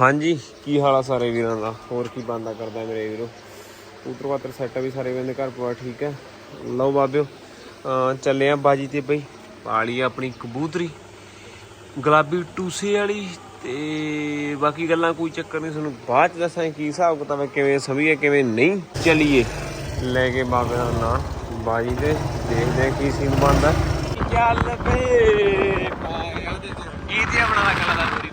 ਹਾਂਜੀ, ਕੀ ਹਾਲ ਆ ਸਾਰੇ ਵੀਰਾਂ ਦਾ? ਹੋਰ ਕੀ ਬੰਦਾ ਕਰਦਾ ਮੇਰੇ ਵੀਰੋ? ਕਬੂਤਰ ਵਾਤਰ ਸੈੱਟ ਵੀ ਸਾਰੇ ਵੀਰਾਂ ਦੇ ਘਰ ਪਵਾ ਠੀਕ ਹੈ? ਲਓ ਬਾਬਿਓ, ਅਹ ਚੱਲੇ ਆ ਬਾਜੀ ਤੇ ਬਈ। ਪਾਲੀ ਆਪਣੀ ਕਬੂਤਰੀ। ਗੁਲਾਬੀ ਟੂਸੇ ਵਾਲੀ ਤੇ ਬਾਕੀ ਗੱਲਾਂ ਕੋਈ ਚੱਕਰ ਨਹੀਂ, ਤੁਹਾਨੂੰ ਬਾਅਦ ਚ ਦੱਸਾਂ ਕੀ ਹਿਸਾਬ ਕਿਤਾਬ ਹੈ, ਕਿਵੇਂ ਸਮਝੀਏ, ਕਿਵੇਂ ਨਹੀਂ। ਚਲੀਏ। ਲੈ ਕੇ ਬਾਬੇ ਦਾ ਨਾਂ, ਬਾਜੀ ਤੇ ਦੇਖਦੇ ਕੀ ਸੀਨ ਬਣਦਾ। ਚੱਲ ਬੇ ਪਾਇਆ ਤੇ ਗੀਤ ਬਣਾ ਕਲਾ ਦਾ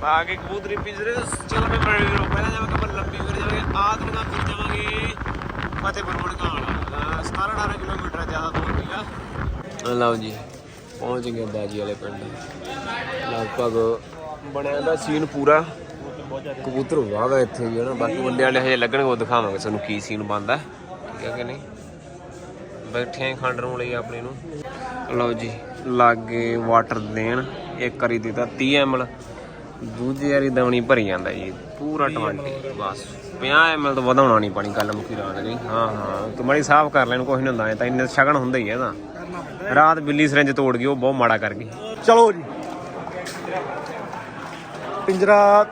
ਪਾ ਕੇ ਕਬੂਤਰੀ ਪਿੰਜਰੇ ਤੇ। ਚਲੋ ਮੈਂ ਬੜੇ ਵੀਰੋ ਪਹਿਲਾਂ ਜਾਵਾਂ ਕਬਰ ਲੰਬੀ ਕਰ ਜਾਵਾਂਗੇ। ਆਦ ਨੂੰ ਫਿਰ ਜਾਵਾਂਗੇ ਫਤਿਹਪੁਰ ਮੜਕਾਣ 17 18 ਕਿਲੋਮੀਟਰ ਜ਼ਿਆਦਾ ਦੂਰ ਨਹੀਂ ਆ। ਲਓ ਜੀ। ਪਹੁੰਚ ਗਏ ਬਾਜੀ ਵਾਲੇ ਪਿੰਡ। ਲਗਭਗ ਬਣਿਆ ਦਾ ਸੀਨ ਪੂਰਾ। ਕਬੂਤਰ ਵਾਗਾ ਇੱਥੇ ਵੀ ਹੈ ਬਾਕੀ ਮੁੰਡੇ ਵਾਲੇ ਹਜੇ ਲੱਗਣਗੇ, ਉਹ ਦਿਖਾਵਾਂਗੇ ਤੁਹਾਨੂੰ ਕੀ ਸੀਨ ਬਣਦਾ। ਠੀਕ ਹੈ ਕਿ ਨਹੀਂ? ਬੈਠੇ ਆਂ ਖੰਡ ਨੂੰ ਲਈ ਆਪਣੇ ਨੂੰ। ਲਓ ਜੀ, ਲਾਗੇ ਵਾਟਰ ਦੇਣ। ਇੱਕ ਕਰੀ ਦਿੱਤਾ 30 ml ਦੂਜੀ ਵਾਰੀ ਦਵਣੀ ਭਰੀ ਜਾਂਦਾ ਜੀ, ਪੂਰਾ 20 ਬਸ। 50 ml ਤੋਂ ਵਧਾਉਣਾ ਨਹੀਂ ਪਾਣੀ, ਗੱਲ ਮੁਕੀ ਰਾਤ ਦੀ। ਹਾਂ ਹਾਂ, ਤੂੰ ਮੜੀ ਸਾਫ਼ ਕਰ ਲੈਣ ਕੁਝ ਨਹੀਂ ਹੁੰਦਾ ਇਹ ਤਾਂ ਇੰਨੇ ਸ਼ਗਨ ਹੁੰਦਾ ਹੀ ਹੈ ਤਾਂ ਰਾਤ ਬਿੱਲੀ ਸਰੰਜ ਤੋੜ ਗਈ, ਉਹ ਬਹੁਤ ਮਾੜਾ ਕਰ ਗਈ। ਚਲੋ ਜੀ। ਪਿੰਜਰਾ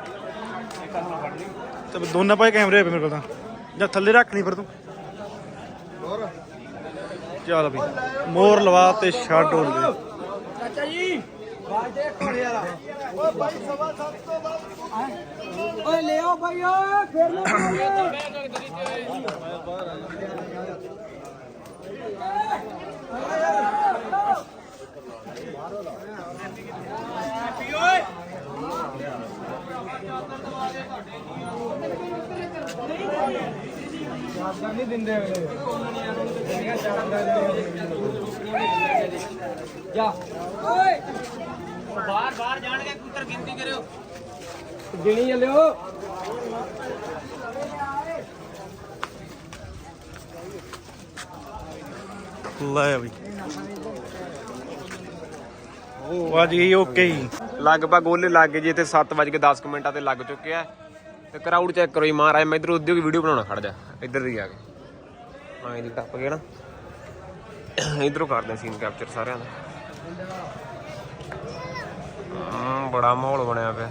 ਤੇ ਦੋਨਾਂ ਪਾਸੇ ਕੈਮਰੇ ਪਏ ਮੇਰੇ ਕੋਲ ਤਾਂ। ਜਾਂ ਥੱਲੇ ਰੱਖ ਲਈ ਫਿਰ ਤੂੰ। ਚੱਲ ਵੀ ਮੋਰ ਲਵਾ ਤੇ ਛੱਡ ਹੋ ਗਏ ਓਏ ਲੈ ਆਓ ਭਾਈ ਓਏ। ਫੇਰ ਨਾ ਜਾ ਓਏ। ਬਾਹਰ ਬਾਹਰ ਜਾਣਗੇ ਕੁੱਤਰ ਗਿਣਤੀ ਕਰਿਓ। ਗਿਣੀ ਚੱਲਿਓ ਲੈ ਵੀ। ਉਹ ਆ ਜੀ ਓਕੇ ਹੀ। ਲਗਭਗ ਉਹਲੇ ਲੱਗ ਗਏ ਜੀ ਇੱਥੇ 7:10 ਮਿੰਟਾਂ ਤੇ ਲੱਗ ਚੁੱਕੇ ਆ। ਤੇ ਕਰਾਊਡ ਚੈੱਕ ਕਰੋ ਜੀ ਮਹਾਰਾਜ ਮੈਂ ਇਧਰ ਉਦਯੋਗ ਵੀਡੀਓ ਬਣਾਉਣਾ ਖੜ ਜਾ। ਇੱਧਰ ਦੀ ਆ ਕੇ। ਹਾਂ ਇਹਦੀ ਟੱਪ ਕੇ ਨਾ। ਇਧਰੋਂ ਕਰਦੇ ਸੀਨ ਕੈਪਚਰ ਸਾਰਿਆਂ ਦਾ। ਹਮ ਬੜਾ ਮਾਹੌਲ ਬਣਿਆ ਪਿਆ।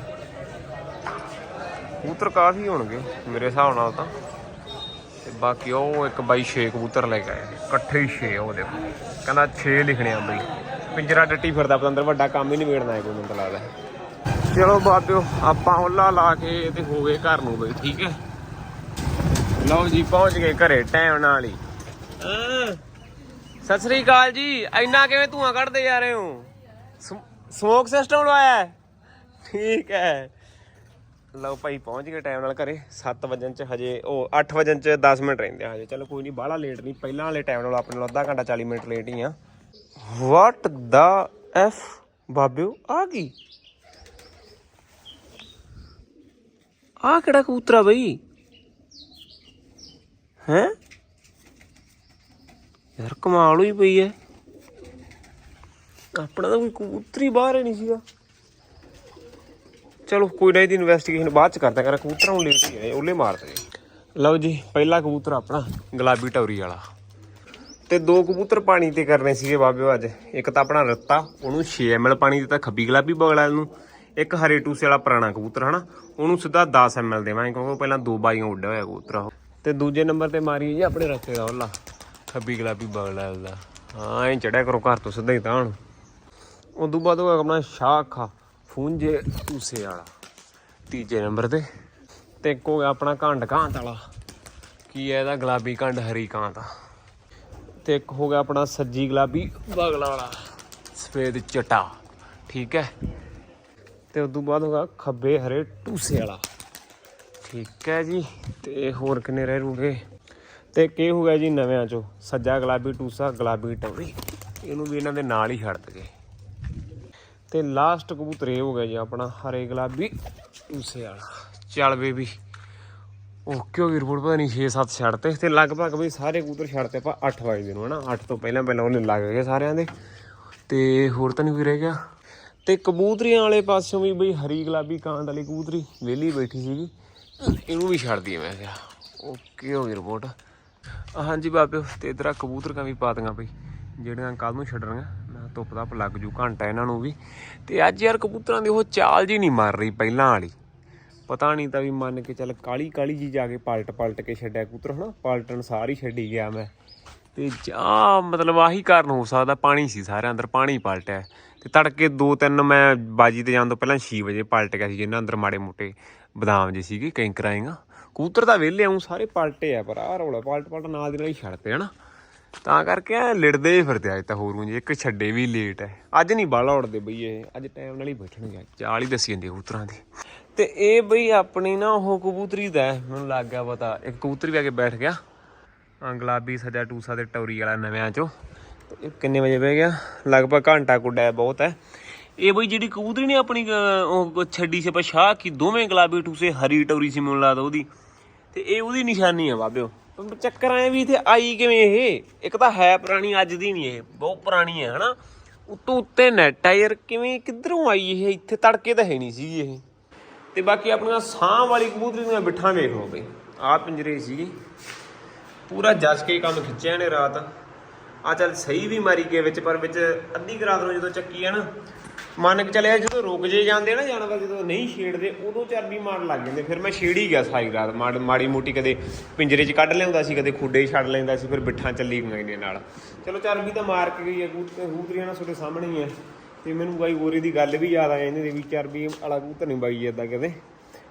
ਕਬੂਤਰ ਕਾਫੀ ਹੋਣਗੇ ਮੇਰੇ ਹਿਸਾਬ ਨਾਲ ਤਾਂ। ਤੇ ਬਾਕੀ ਉਹ ਇੱਕ ਬਾਈ 6 ਕਬੂਤਰ ਲੈ ਕੇ ਆਇਆ ਇਕੱਠੇ ਹੀ 6 ਉਹ ਦੇਖੋ। ਕਹਿੰਦਾ 6 ਲਿਖਣੇ ਆ ਬਈ। ਪਿੰਜਰਾ ਡੱਟੀ ਫਿਰਦਾ ਪਤੰਦਰ ਵੱਡਾ ਕੰਮ ਹੀ ਨਹੀਂ ਵੇੜਨਾ ਹੈ ਕੋਈ ਮੈਨੂੰ ਲੱਗਦਾ। ਚਲੋ ਬਾਬਿਓ ਆਪਾਂ ਹੁੱਲਾ ਲਾ ਕੇ ਤੇ ਹੋ ਗਏ ਘਰ ਨੂੰ ਬਈ ਠੀਕ ਹੈ? ਲਓ ਜੀ ਪਹੁੰਚ ਗਏ ਘਰੇ ਟਾਈਮ ਨਾਲ ਹੀ। ਹਾਂ। ਸਤਿ ਸ੍ਰੀ ਅਕਾਲ ਜੀ ਇੰਨਾ ਕਿਵੇਂ ਧੂਆਂ ਕੱਢਦੇ ਜਾ ਰਹੇ ਹੋ? ਸਮੋਕ ਸਿਸਟਮ ਲਵਾਇਆ ਹੈ? ਠੀਕ ਹੈ। ਲਓ ਭਾਈ, ਪਹੁੰਚ ਗਏ ਟਾਈਮ ਨਾਲ ਘਰੇ। 7 ਵਜਨ ਚ ਹਜੇ, ਉਹ 8 ਵਜਨ ਚ 10 ਮਿੰਟ ਰਹਿੰਦੇ ਆ ਹਜੇ। ਚਲੋ ਕੋਈ ਨਹੀਂ, ਬਾਹਲਾ ਲੇਟ ਨਹੀਂ। ਪਹਿਲਾਂ ਵਾਲੇ ਟਾਈਮ ਨਾਲ ਆਪਣੇ ਨਾਲ ਅੱਧਾ ਘੰਟਾ 40 ਮਿੰਟ ਲੇਟ ਹੀ ਆ। ਵਾਟ ਦਾ ਐਫ ਬਾਬਿਓ, ਆ ਗਈ ਆ ਕਿਹੜਾ ਕਬੂਤਰ ਆ ਬਈ? ਹੈ? ਯਾਰ ਕਮਾਲ ਹੋਈ ਪਈ ਐ ਆਪਣਾ ਤਾਂ ਕੋਈ ਕਬੂਤਰ ਬਾਹਰ ਹੀ ਨਹੀਂ ਸੀਗਾ। ਚਲੋ, ਕੋਈ ਨਾ ਇਹਦੀ ਇਨਵੈਸਟੀਗੇਸ਼ਨ ਬਾਅਦ ਚ ਕਰਦਾ ਕਰ, ਕਬੂਤਰਾਂ ਨੂੰ ਲੇਟ ਹੀ ਆਏ, ਉਹਲੇ ਮਾਰਦੇ ਲਓ ਜੀ, ਪਹਿਲਾ ਕਬੂਤਰ ਆਪਣਾ, ਗੁਲਾਬੀ ਟੌਰੀ ਵਾਲਾ। ਤੇ ਦੋ ਕਬੂਤਰ ਪਾਣੀ ਤੇ ਕਰਨੇ ਸੀਗੇ ਬਾਬੇ ਅੱਜ ਇੱਕ ਤਾਂ ਆਪਣਾ ਰੱਤਾ, ਉਹਨੂੰ 6 ml ਪਾਣੀ ਦਿੱਤਾ, ਖੱਬੀ ਗੁਲਾਬੀ ਬਗਲਾ ਨੂੰ। ਇੱਕ ਹਰੇ ਟੂਸੇ ਵਾਲਾ ਪੁਰਾਣਾ ਕਬੂਤਰ, ਹਨਾ? ਉਹਨੂੰ ਸਿੱਧਾ 10 ml ਦੇਵਾਂਗੇ, ਕਿਉਂਕਿ ਉਹ ਪਹਿਲਾਂ ਦੋ ਬਾਈਆਂ ਉੱਡਿਆ ਹੋਇਆ ਕਬੂਤਰ ਉਹ। ਤੇ ਦੂਜੇ ਨੰਬਰ ਤੇ ਮਾਰੀ ਜੀ ਆਪਣੇ ਰੱਤੇ ਦਾ ਉਹਲਾ, ਖੱਬੀ ਗੁਲਾਬੀ ਬਗਲਾ ਦਾ। ਹਾਂ, ਐਂ ਚੜਿਆ ਕਰੋ ਘਰ ਤੋਂ ਸਿੱਧਾ ਹੀ ਤਾਂ ਹੁਣ। ਉਦੋਂ ਬਾਅਦ ਉਹ ਆਪਣਾ ਸ਼ਾਖਾ ਫੂੰਜੇ ਟੂਸੇ ਵਾਲਾ, ਤੀਜੇ ਨੰਬਰ ਤੇ। ਤੇ ਇੱਕ ਹੋ ਗਿਆ ਆਪਣਾ ਘੰਡ ਕਾਂਤ ਵਾਲਾ। ਕੀ ਹੈ ਇਹਦਾ? ਗੁਲਾਬੀ ਘੰਡ ਹਰੀ ਕਾਂਤ। ਆ ਤੇ ਇੱਕ ਹੋ ਗਿਆ ਆਪਣਾ ਸੱਜੀ ਗੁਲਾਬੀ ਬਗਲਾ ਵਾਲਾ, ਸਫੇਦ ਚਟਾ। ਠੀਕ ਹੈ? ਤੇ ਉਸ ਤੋਂ ਬਾਅਦ ਹੋਗਾ ਖੱਬੇ ਹਰੇ ਟੂਸੇ ਵਾਲਾ। ਠੀਕ ਹੈ ਜੀ। ਤੇ ਹੋਰ ਕਿੰਨੇ ਰਹਿ ਰੂਗੇ? ਤੇ ਕੀ ਹੋ ਗਿਆ ਜੀ ਨਵਿਆਂ ਚੋਂ। ਸੱਜਾ ਗੁਲਾਬੀ ਟੂਸਾ ਗੁਲਾਬੀ ਟੌਰੀ। ਇਹਨੂੰ ਵੀ ਇਹਨਾਂ ਦੇ ਨਾਲ ਹੀ ਛੱਡ ਦਗੇ ਤੇ ਲਾਸਟ ਕਬੂਤਰ ਇਹ ਹੋ ਗਿਆ ਜੀ ਆਪਣਾ ਹਰੇ ਗੁਲਾਬੀ ਉਸੇ ਵਾਲਾ। ਚੱਲ ਬੇਬੀ ਓਕੇ ਹੋ ਗਈ ਰਿਪੋਰਟ ਪਤਾ ਨਹੀਂ 6-7 ਛੱਡ ਤੇ ਲਗਭਗ ਵੀ ਸਾਰੇ ਕਬੂਤਰ ਛੱਡਤੇ ਆਪਾਂ 8 ਵਜੇ ਨੂੰ ਹਨਾ। 8 ਤੋਂ ਪਹਿਲਾਂ ਪਹਿਲਾਂ ਉਹਨੇ ਲੱਗ ਗਏ ਸਾਰਿਆਂ ਦੇ। ਤੇ ਹੋਰ ਤਾਂ ਨਹੀਂ ਕੋਈ ਰਹਿ ਗਿਆ। ਤੇ ਕਬੂਤਰੀਆਂ ਵਾਲੇ ਪਾਸਿਓਂ ਵੀ ਬਈ ਹਰੀ ਗੁਲਾਬੀ ਕਾਂਡ ਵਾਲੀ ਕਬੂਤਰੀ ਵਿਹਲੀ ਬੈਠੀ ਸੀਗੀ। ਇਹਨੂੰ ਵੀ ਛੱਡ ਦਈਏ ਮੈਂ ਕਿਹਾ। ਓਕੇ ਹੋ ਗਈ ਰਿਪੋਰਟ ਹਾਂਜੀ ਬਾਬਿਓ, ਤੇ ਇਧਰ ਆ ਕਬੂਤਰਾਂ ਵੀ ਪਾਤੀਆਂ ਬਈ, ਜਿਹੜੀਆਂ ਕੱਲ ਨੂੰ ਛੱਡਣੀਆਂ ਧੁੱਪ ਦਾ ਲੱਗ ਜੂ, ਘੰਟਾ ਇਹਨਾਂ ਨੂੰ ਵੀ। ਤੇ ਅੱਜ ਯਾਰ ਕਬੂਤਰਾਂ ਦੀ ਉਹ ਚਾਲ ਜੀ ਨਹੀਂ ਮਾਰ ਰਹੀ ਪਹਿਲਾਂ ਵਾਲੀ। ਪਤਾ ਨਹੀਂ ਤਾਂ ਵੀ ਮੰਨ ਕੇ ਚੱਲ ਕਾਲੀ ਕਾਲੀ ਜੀ ਜਾ ਕੇ ਪਲਟ ਪਲਟ ਕੇ ਛੱਡਿਆ ਕਬੂਤਰ, ਹਨਾ? ਪਲਟਣ ਸਾਰੀ ਛੱਡੀ ਗਿਆ ਮੈਂ। ਤੇ ਜਾ ਮਤਲਬ ਆਹੀ ਕਾਰਨ ਹੋ ਸਕਦਾ, ਪਾਣੀ ਸੀ ਸਾਰੇ ਅੰਦਰ, ਪਾਣੀ ਪਲਟਿਆ। ਤੇ ਤੜਕੇ 2-3 ਮੈਂ ਬਾਜੀ ਤੇ ਜਾਣ ਤੋਂ ਪਹਿਲਾਂ 6 ਵਜੇ ਪਲਟ ਗਿਆ ਸੀ ਜਿੰਨਾਂ ਅੰਦਰ ਮਾੜੇ ਮੋਟੇ ਬਦਾਮ ਜੇ ਸੀਗੇ ਕੈਂਕਰਾਂਗਾ ਕਬੂਤਰ ਤਾਂ ਵਿਹਲੇ ਆਉਂ, ਸਾਰੇ ਪਲਟੇ ਆ, ਪਰ ਆਹ ਰੌਲਾ, ਪਲਟ ਪਲਟ ਨਾਲ ਦੀ ਨਾਲ ਹੀ ਛੱਡਤੇ ਹਨਾ? ਤਾਂ ਕਰਕੇ ਐਂ ਲਿੜਦੇ ਹੀ ਫਿਰਦੇ ਅੱਜ ਤਾਂ ਹੋਰ ਨੂੰ ਜੀ ਇੱਕ ਛੱਡੇ ਵੀ ਲੇਟ ਹੈ ਅੱਜ ਨਹੀਂ ਬਾਲਾ ਉੜਦੇ ਬਈ ਇਹ, ਅੱਜ ਟਾਈਮ ਨਾਲ ਹੀ ਬੈਠਣਗੇ, ਚਾਲ ਹੀ ਦੱਸੀ ਜਾਂਦੀ ਕਬੂਤਰਾਂ ਦੀ। ਤੇ ਇਹ ਬਈ ਆਪਣੀ ਨਾ ਉਹ ਕਬੂਤਰੀ ਦਾ ਮੈਨੂੰ ਲੱਗ ਗਿਆ ਪਤਾ, ਇੱਕ ਕਬੂਤਰ ਵੀ ਆ ਕੇ ਬੈਠ ਗਿਆ। ਆਹ ਗੁਲਾਬੀ ਸਜਾ ਟੂਸਾ ਤੇ ਟੌਰੀ ਵਾਲਾ ਨਵਿਆਂ ਚੋਂ। ਇਹ ਕਿੰਨੇ ਵਜੇ ਬਹਿ ਗਿਆ? ਲਗਭਗ ਘੰਟਾ ਕੁੱਡਾ ਬਹੁਤ ਹੈ ਇਹ ਬਈ ਜਿਹੜੀ ਕਬੂਤਰੀ ਨੇ ਆਪਣੀ ਉਹ ਛੱਡੀ ਸੀ ਸ਼ਾਹ ਕੀ ਦੋਵੇਂ ਗੁਲਾਬੀ ਟੂਸੇ ਹਰੀ ਟੌਰੀ ਸੀ, ਮੈਨੂੰ ਲੱਗਦਾ ਉਹਦੀ। ਤੇ ਇਹ ਉਹਦੀ ਨਿਸ਼ਾਨੀ ਹੈ ਬਾਬਿਓ। ਚੱਕਰ ਆਏ ਵੀ ਇੱਥੇ ਆਈ ਕਿਵੇਂ ਇਹ? ਇੱਕ ਤਾਂ ਹੈ ਪੁਰਾਣੀ, ਅੱਜ ਦੀ ਨਹੀਂ ਇਹ। ਬਹੁਤ ਪੁਰਾਣੀ ਹੈ, ਹਨਾ? ਉੱਤੋਂ ਉੱਤੇ ਨੈਟ ਆ ਯਾਰ, ਕਿਵੇਂ, ਕਿੱਧਰੋਂ ਆਈ ਇਹ? ਇੱਥੇ ਤੜਕੇ ਤਾਂ ਹੈ ਨਹੀਂ ਸੀਗੀ ਇਹ। ਤੇ ਬਾਕੀ ਆਪਣੀਆਂ ਸਾਹ ਵਾਲੀ ਕਬੂਤਰੀ ਦੀਆਂ ਬਿੱਠਾਂ ਵੇਖ ਲਓ ਬਈ। ਆਹ ਪਿੰਜਰੇ ਸੀਗੇ। ਪੂਰਾ ਜੱਜ ਕੇ ਕੰਮ ਖਿੱਚਿਆ ਨੇ ਰਾਤ। ਆ ਚੱਲ ਸਹੀ ਵੀ ਮਾਰੀ ਗਏ ਵਿੱਚ, ਪਰ ਵਿੱਚ ਅੱਧੀ ਕੁ ਰਾਤ ਨੂੰ ਜਦੋਂ ਚੱਕੀ ਹੈ ਨਾ ਮੰਨ ਕੇ ਚੱਲਿਆ ਜਦੋਂ ਰੁਕ ਜੇ ਜਾਂਦੇ ਨਾ ਜਾਨਵਰ ਜਦੋਂ ਨਹੀਂ ਛੇੜਦੇ, ਉਦੋਂ ਚਰਬੀ ਮਾਰਨ ਲੱਗ ਜਾਂਦੇ, ਫਿਰ ਮੈਂ ਛੇੜ ਹੀ ਗਿਆ ਸਾਰੀ ਰਾਤ। ਮਾੜ- ਮਾੜੀ ਮੋਟੀ ਕਦੇ ਪਿੰਜਰੇ 'ਚ ਕੱਢ ਲਿਆਉਂਦਾ ਸੀ, ਕਦੇ ਖੁੱਡੇ 'ਚ ਛੱਡ ਲੈਂਦਾ ਸੀ, ਫਿਰ ਬਿੱਠਾਂ ਚੱਲੀ ਗਈਆਂ ਨੇ ਨਾਲ। ਚਲੋ ਚਰਬੀ ਤਾਂ ਮਾਰ ਕੇ ਗਈ ਹੈ ਕਬੂਤਰ ਕਬੂਤਰੀਆਂ ਨਾਲ ਤੁਹਾਡੇ ਸਾਹਮਣੇ ਹੀ ਹੈ ਤੇ ਮੈਨੂੰ ਬਾਈ ਗੋਰੇ ਦੀ ਗੱਲ ਵੀ ਯਾਦ ਆ ਜਾਂਦੀ ਦੀ ਵੀ ਚਰਬੀ ਵਾਲਾ ਕਬੂਤਰ ਨਹੀਂ ਬਾਈ ਏਦਾਂ ਕਦੇ।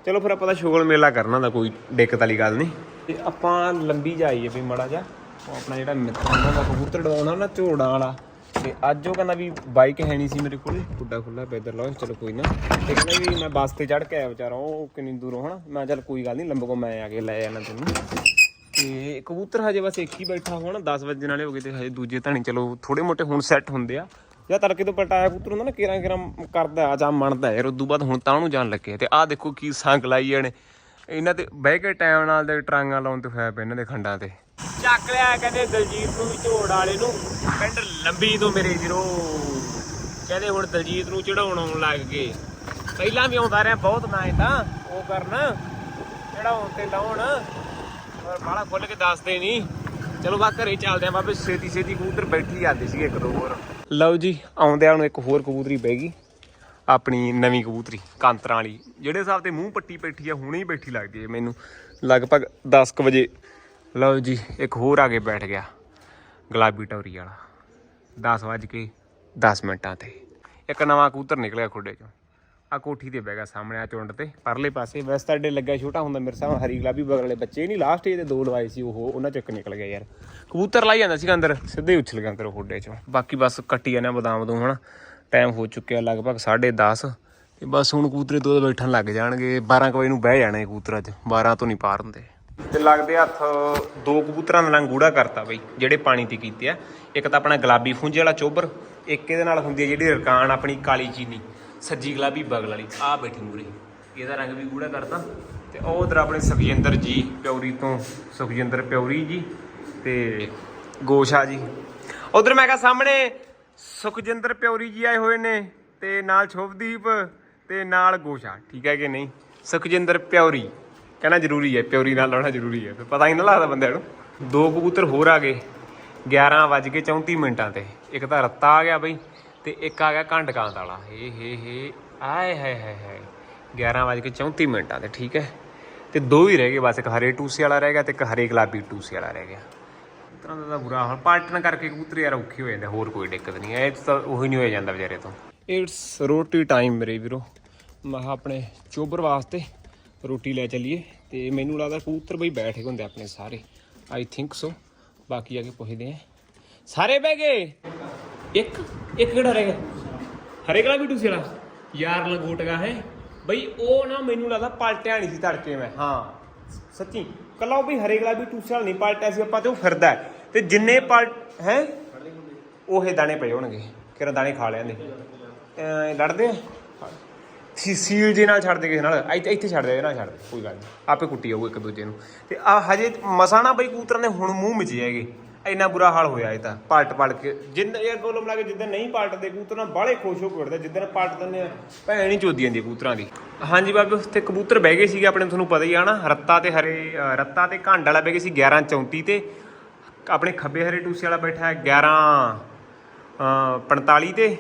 ਚਲੋ ਫਿਰ ਆਪਾਂ ਤਾਂ ਸ਼ੁਗਲ ਮੇਲਾ ਕਰਨਾ ਦਾ ਕੋਈ ਦਿੱਕਤ ਵਾਲੀ ਗੱਲ ਨਹੀਂ। ਤੇ ਆਪਾਂ ਲੰਬੀ ਜਾਈਏ ਵੀ ਮੜਾ ਜਾ ਉਹ ਆਪਣਾ ਜਿਹੜਾ ਮਿੱਤਰ ਉਹਨਾਂ ਦਾ ਕਬੂਤਰ ਡਾਉਣਾ ਨਾ ਝੋੜਾਂ ਵਾਲਾ। ਤੇ ਅੱਜ ਉਹ ਕਹਿੰਦਾ ਵੀ ਬਾਈਕ ਹੈ ਨਹੀਂ ਸੀ ਮੇਰੇ ਕੋਲੇ ਖੁੱਡਾ ਖੁੱਲਾ ਪੈਦਲ ਲਾਓ ਚਲੋ ਕੋਈ ਨਾ। ਤੇ ਕਹਿੰਦਾ ਵੀ ਮੈਂ ਬੱਸ ਤੇ ਚੜ ਕੇ ਆਇਆ ਵਿਚਾਰਾ, ਉਹ ਕਿੰਨੀ ਦੂਰੋਂ, ਹਨਾ? ਮੈਂ ਕਿਹਾ ਚੱਲ ਕੋਈ ਗੱਲ ਨਹੀਂ ਲੰਬਕੋ ਮੈਂ ਆ ਕੇ ਲੈ ਜਾਣਾ ਤੈਨੂੰ। ਤੇ ਕਬੂਤਰ ਹਜੇ ਬਸ ਇੱਕ ਹੀ ਬੈਠਾ ਹੋਣਾ 10 ਵਜੇ ਨਾਲੇ ਹੋ ਗਏ ਤੇ ਹਜੇ ਦੂਜੇ ਤਾਂ ਚਲੋ ਥੋੜੇ ਮੋਟੇ ਹੁਣ ਸੈੱਟ ਹੁੰਦੇ ਆ। ਜਾਂ ਤੜਕੇ ਤੋਂ ਪਲਟਾਇਆ ਕਬੂਤਰ ਹੁੰਦਾ ਨਾ ਕਿਰਾਂ ਕਿਰਾਂ ਕਰਦਾ ਆ ਜਾਂ ਮੰਨਦਾ ਯਾਰ ਉਦੋਂ ਬਾਅਦ ਹੁਣ ਤਾਂ ਉਹਨੂੰ ਜਾਣ ਲੱਗੇ ਤੇ ਆਹ ਦੇਖੋ ਕੀ ਸੰਗ ਲਾਈ ਜਾਣੇ। ਇਹਨਾਂ ਤੇ ਬਹਿ ਕੇ ਟਾਈਮ ਨਾਲ ਦੇ ਟਰਾਂਗਾਂ ਲਾਉਣ ਤੇ ਹੋਇਆ ਪਿਆ ਇਹਨਾਂ ਦੇ ਖੰਡਾਂ ਤੇ। ਚੱਕ ਲਿਆ ਕਹਿੰਦੇ ਦਲਜੀਤ ਨੂੰ ਵੀ ਝੋੜ ਵਾਲੇ ਨੂੰ। ਪਿੰਡ ਲੰਬੀ ਤੋਂ ਮੇਰੇ ਵੀਰੋ। ਕਹਿੰਦੇ ਹੁਣ ਦਲਜੀਤ ਨੂੰ ਚੜਾਉਣ ਆਉਣ ਲੱਗ ਗਏ। ਪਹਿਲਾਂ ਵੀ ਆਉਂਦਾ ਰਿਹਾ ਬਹੁਤ ਨਾ ਤਾਂ ਉਹ ਕਰਨ ਚੜਾਉਣ ਤੇ ਲਾਉਣ। ਪਰ ਬਾਲਾ ਖੁੱਲ ਕੇ ਦੱਸਦੇ ਨਹੀਂ। ਚਲੋ ਬਾ ਘਰੇ ਚੱਲਦੇ ਆ ਬਾਬੇ। ਛੇਤੀ ਛੇਤੀ ਕਬੂਤਰ ਬੈਠੀ ਜਾਂਦੇ ਸੀਗੇ ਇੱਕ ਦੋ ਹੋਰ। ਲਓ ਜੀ, ਆਉਂਦਿਆਂ ਨੂੰ ਇੱਕ ਹੋਰ ਕਬੂਤਰੀ ਬਹਿ ਗਈ। ਆਪਣੀ ਨਵੀਂ ਕਬੂਤਰੀ, ਕਾਂਤਰਾਂ ਵਾਲੀ। ਜਿਹੜੇ ਹਿਸਾਬ ਤੇ ਮੂੰਹ ਪੱਟੀ ਬੈਠੀ ਆ, ਹੁਣੇ ਹੀ ਬੈਠੀ ਲੱਗਦੀ ਹੈ ਮੈਨੂੰ। ਲਗਭਗ 10 ਕੁ ਵਜੇ, ਲਓ ਜੀ, ਇੱਕ ਹੋਰ ਆ ਕੇ ਬੈਠ ਗਿਆ, ਗੁਲਾਬੀ ਟੌਰੀ ਵਾਲਾ। 10 ਵੱਜ ਕੇ 10 ਮਿੰਟਾਂ ਤੇ, ਇੱਕ ਨਵਾਂ ਕਬੂਤਰ ਨਿਕਲਿਆ ਖੁੱਡੇ ਚੋਂ। ਆ ਕੋਠੀ ਤੇ ਬਹਿ ਗਿਆ ਸਾਹਮਣੇ ਆ ਚੁੰਡ ਤੇ, ਪਰਲੇ ਪਾਸੇ। ਵੈਸੇ ਤਾਂ ਅੱਡੇ ਲੱਗਾ ਛੋਟਾ ਹੁੰਦਾ ਮੇਰੇ ਸਾਹਮਣੇ, ਹਰੀ ਗੁਲਾਬੀ ਬਗਲ ਵਾਲੇ ਬੱਚੇ ਨਹੀਂ ਲਾਸਟ ਏ ਤੇ ਦੋ ਲਵਾਏ ਸੀ ਉਹ, ਉਹਨਾਂ ਚੱਕ ਨਿਕਲ ਗਿਆ ਯਾਰ। ਕਬੂਤਰ ਲਾਈ ਜਾਂਦਾ ਸੀ ਅੰਦਰ, ਸਿੱਧੇ ਹੀ ਉਛਲ ਗਿਆ ਅੰਦਰ ਖੁੱਡੇ ਚੋਂ। ਬਾਕੀ ਬਸ ਕੱਟੀ ਜਾਂਦੇ ਆ ਬਦਾਮ ਬਦੂਮ ਹਨਾ। ਟਾਈਮ ਹੋ ਚੁੱਕਿਆ ਲਗਭਗ 10:30 ਤੇ ਬਸ ਹੁਣ ਕੂਤਰੇ ਦੋ ਬੈਠਣ ਲੱਗ ਜਾਣਗੇ। 12 ਕੁ ਵਜੇ ਨੂੰ ਬਹਿ ਜਾਣੇ ਕੂਤਰਾ 'ਚ। 12 ਤੋਂ ਨਹੀਂ ਪਾਰ ਹੁੰਦੇ। ਤੇ ਲੱਗਦੇ ਹੱਥ ਦੋ ਕਬੂਤਰਾਂ ਦਾ ਰੰਗ ਗੂੜਾ ਕਰਤਾ ਬਈ, ਜਿਹੜੇ ਪਾਣੀ ਤੇ ਕੀਤੇ ਆ। ਇੱਕ ਤਾਂ ਆਪਣਾ ਗੁਲਾਬੀ ਫੁੰਜੇ ਵਾਲਾ ਚੋਬਰ, ਇੱਕ ਇਹਦੇ ਨਾਲ ਹੁੰਦੀ ਹੈ ਜਿਹੜੀ ਰਕਾਨ ਆਪਣੀ ਕਾਲੀ ਚੀਨੀ, ਸੱਜੀ ਗੁਲਾਬੀ ਬਗਲ ਵਾਲੀ। ਆ ਬੈਠੀ ਮੂਰੇ ਇਹਦਾ ਰੰਗ ਵੀ ਗੂੜਾ ਕਰਤਾ। ਤੇ ਉਹ ਉਧਰ ਆਪਣੇ ਸੁਖਜਿੰਦਰ ਜੀ ਪਿਉਰੀ ਤੋਂ, ਸੁਖਜਿੰਦਰ ਪਿਉਰੀ ਜੀ ਤੇ ਗੋਸ਼ਾ ਜੀ। ਉਧਰ ਮੈਂ ਕਿਹਾ ਸਾਹਮਣੇ ਸੁਖਜਿੰਦਰ ਪਿਉਰੀ ਜੀ ਆਏ ਹੋਏ ਨੇ ਤੇ ਨਾਲ ਸ਼ੁਭਦੀਪ ਤੇ ਨਾਲ ਗੋਸ਼ਾ। ਠੀਕ ਹੈ ਕਿ ਨਹੀਂ? ਸੁਖਜਿੰਦਰ ਪਿਉਰੀ ਕਹਿਣਾ ਜ਼ਰੂਰੀ ਹੈ ਪਿਉਰੀ ਨਾਲ ਲਾਉਣਾ ਜ਼ਰੂਰੀ ਹੈ। ਫਿਰ ਪਤਾ ਹੀ ਨਾ ਲੱਗਦਾ ਬੰਦਿਆਂ ਨੂੰ। ਦੋ ਕਬੂਤਰ ਹੋਰ ਆ ਗਏ 11 ਵੱਜ ਕੇ 34 ਮਿੰਟਾਂ ਤੇ। ਇੱਕ ਤਾਂ ਰੱਤਾ ਆ ਗਿਆ ਬਈ ਤੇ ਇੱਕ ਆ ਗਿਆ ਕੰਡਕਾਂਤ ਵਾਲਾ। ਹੇ ਹੇ ਹੇ, ਆਏ ਹਾਏ ਹਾਏ ਹਾਏ। 11 ਵੱਜ ਕੇ 34 ਮਿੰਟਾਂ ਤੇ, ਠੀਕ ਹੈ। ਤੇ ਦੋ ਹੀ ਰਹਿ ਗਏ, ਬਸ ਇੱਕ ਹਰੇ ਟੂਸੇ ਵਾਲਾ ਰਹਿ ਗਿਆ ਤੇ ਇੱਕ ਹਰੇ ਗੁਲਾਬੀ ਟੂਸੇ ਵਾਲਾ ਰਹਿ ਗਿਆ। ਕਬੂਤਰਾਂ ਦਾ ਤਾਂ ਬੁਰਾ ਹਾਲ ਪਾਲਟਣ ਕਰਕੇ ਕਬੂਤਰ ਯਾਰ ਔਖੇ ਹੋ ਜਾਂਦੇ ਹੋਰ ਕੋਈ ਦਿੱਕਤ ਨਹੀਂ ਹੈ, ਇਹ ਤਾਂ ਉਹੀ ਨਹੀਂ ਹੋ ਜਾਂਦਾ ਵਿਚਾਰੇ ਤੋਂ। ਇਟਸ ਰੋਟੀ ਟਾਈਮ ਮੇਰੇ ਵੀਰੋ। ਮੈਂ ਕਿਹਾ ਆਪਣੇ ਚੋਬਰ ਵਾਸਤੇ ਰੋਟੀ ਲੈ ਚੱਲੀਏ ਤੇ ਮੈਨੂੰ ਲੱਗਦਾ ਕਬੂਤਰ ਬਈ ਬੈਠੇ ਹੁੰਦੇ ਆਪਣੇ ਸਾਰੇ। ਆਈ ਥਿੰਕ ਸੋ ਬਾਕੀ ਆ ਕੇ ਪੁੱਛਦੇ ਆ। ਸਾਰੇ ਬਹਿ ਗਏ? ਇੱਕ ਇੱਕ ਕਿਹੜਾ ਰਹਿ ਗਿਆ? ਹਰੇ ਕਲਾ ਵੀ ਟੂਸੇ ਵਾਲਾ? ਯਾਰ ਲੰਗੋਟਗਾ ਹੈ। ਬਈ ਉਹ ਨਾ ਮੈਨੂੰ ਲੱਗਦਾ ਪਲਟਿਆ ਨਹੀਂ ਸੀ ਤੜਕੇ ਮੈਂ। ਹਾਂ, ਸੱਚੀ। ਕੱਲਾ ਉਹ ਵੀ ਹਰੇ ਕਲਾ ਵੀ ਟੂਸੇ ਵਾਲਾ ਨਹੀਂ ਪਲਟਿਆ ਸੀ, ਆਪਾਂ ਤੇ ਉਹ ਫਿਰਦਾ ਹੈ। ਤੇ ਜਿੰਨੇ ਪਲਟ ਹੈ? ਉਹ ਦਾਣੇ ਪਏ ਹੋਣਗੇ ਕਿਹੜਾ ਦਾਣੇ ਖਾ ਲਿਆਂਦੇ ਐ ਲੜਦੇ ਆ? ਸੀ ਸੀਲ ਜੇ ਨਾਲ ਛੱਡ ਦੇ ਕਿਸੇ ਨਾਲ। ਇੱਥੇ ਇੱਥੇ ਛੱਡ ਦੇ, ਇਹਦੇ ਨਾਲ ਛੱਡ ਦੇ, ਕੋਈ ਗੱਲ ਨਹੀਂ। ਆਪੇ ਕੁੱਟੀ ਆਊ ਇੱਕ ਦੂਜੇ ਨੂੰ। ਤੇ ਆ ਹਜੇ ਮਸਾਣਾ ਬਈ ਕਬੂਤਰਾਂ ਦੇ ਹੁਣ ਮੂੰਹ ਮਿਚੇ ਜਾਏਗੇ ਇੰਨਾ ਬੁਰਾ ਹਾਲ ਹੋਇਆ ਇਹ ਤਾਂ, ਪਲਟ ਪਲਟ ਕੇ। ਜਿੰਨ ਇਹ ਕੋਲ ਮਿਲਾ ਕੇ ਜਿੱਦਾਂ ਨਹੀਂ ਪਲਟਦੇ, ਕਬੂਤਰ ਨਾਲ ਬਾਹਲੇ ਖੁਸ਼ ਹੋ ਕੇ ਉੱਡਦੇ ਜਿੱਦਾਂ ਪਲਟ ਦਿੰਦੇ ਆ, ਭੈਣ ਹੀ ਚੋਦੀ ਜਾਂਦੀ ਕਬੂਤਰਾਂ ਦੀ। ਹਾਂਜੀ ਬਾਬੇ, ਉੱਥੇ ਕਬੂਤਰ ਬਹਿ ਗਏ ਸੀਗੇ ਆਪਣੇ, ਤੁਹਾਨੂੰ ਪਤਾ ਹੀ ਆ ਨਾ, ਰੱਤਾ ਤੇ ਹਰੇ ਰੱਤਾ ਤੇ ਘੰਡ ਵਾਲਾ ਬਹਿ ਗਏ ਸੀ 1134 ਤੇ। ਆਪਣੇ ਖੱਬੇ ਹਰੇ ਟੂਸੇ ਵਾਲਾ ਬੈਠਾ ਹੈ 11 45 ਤੇ।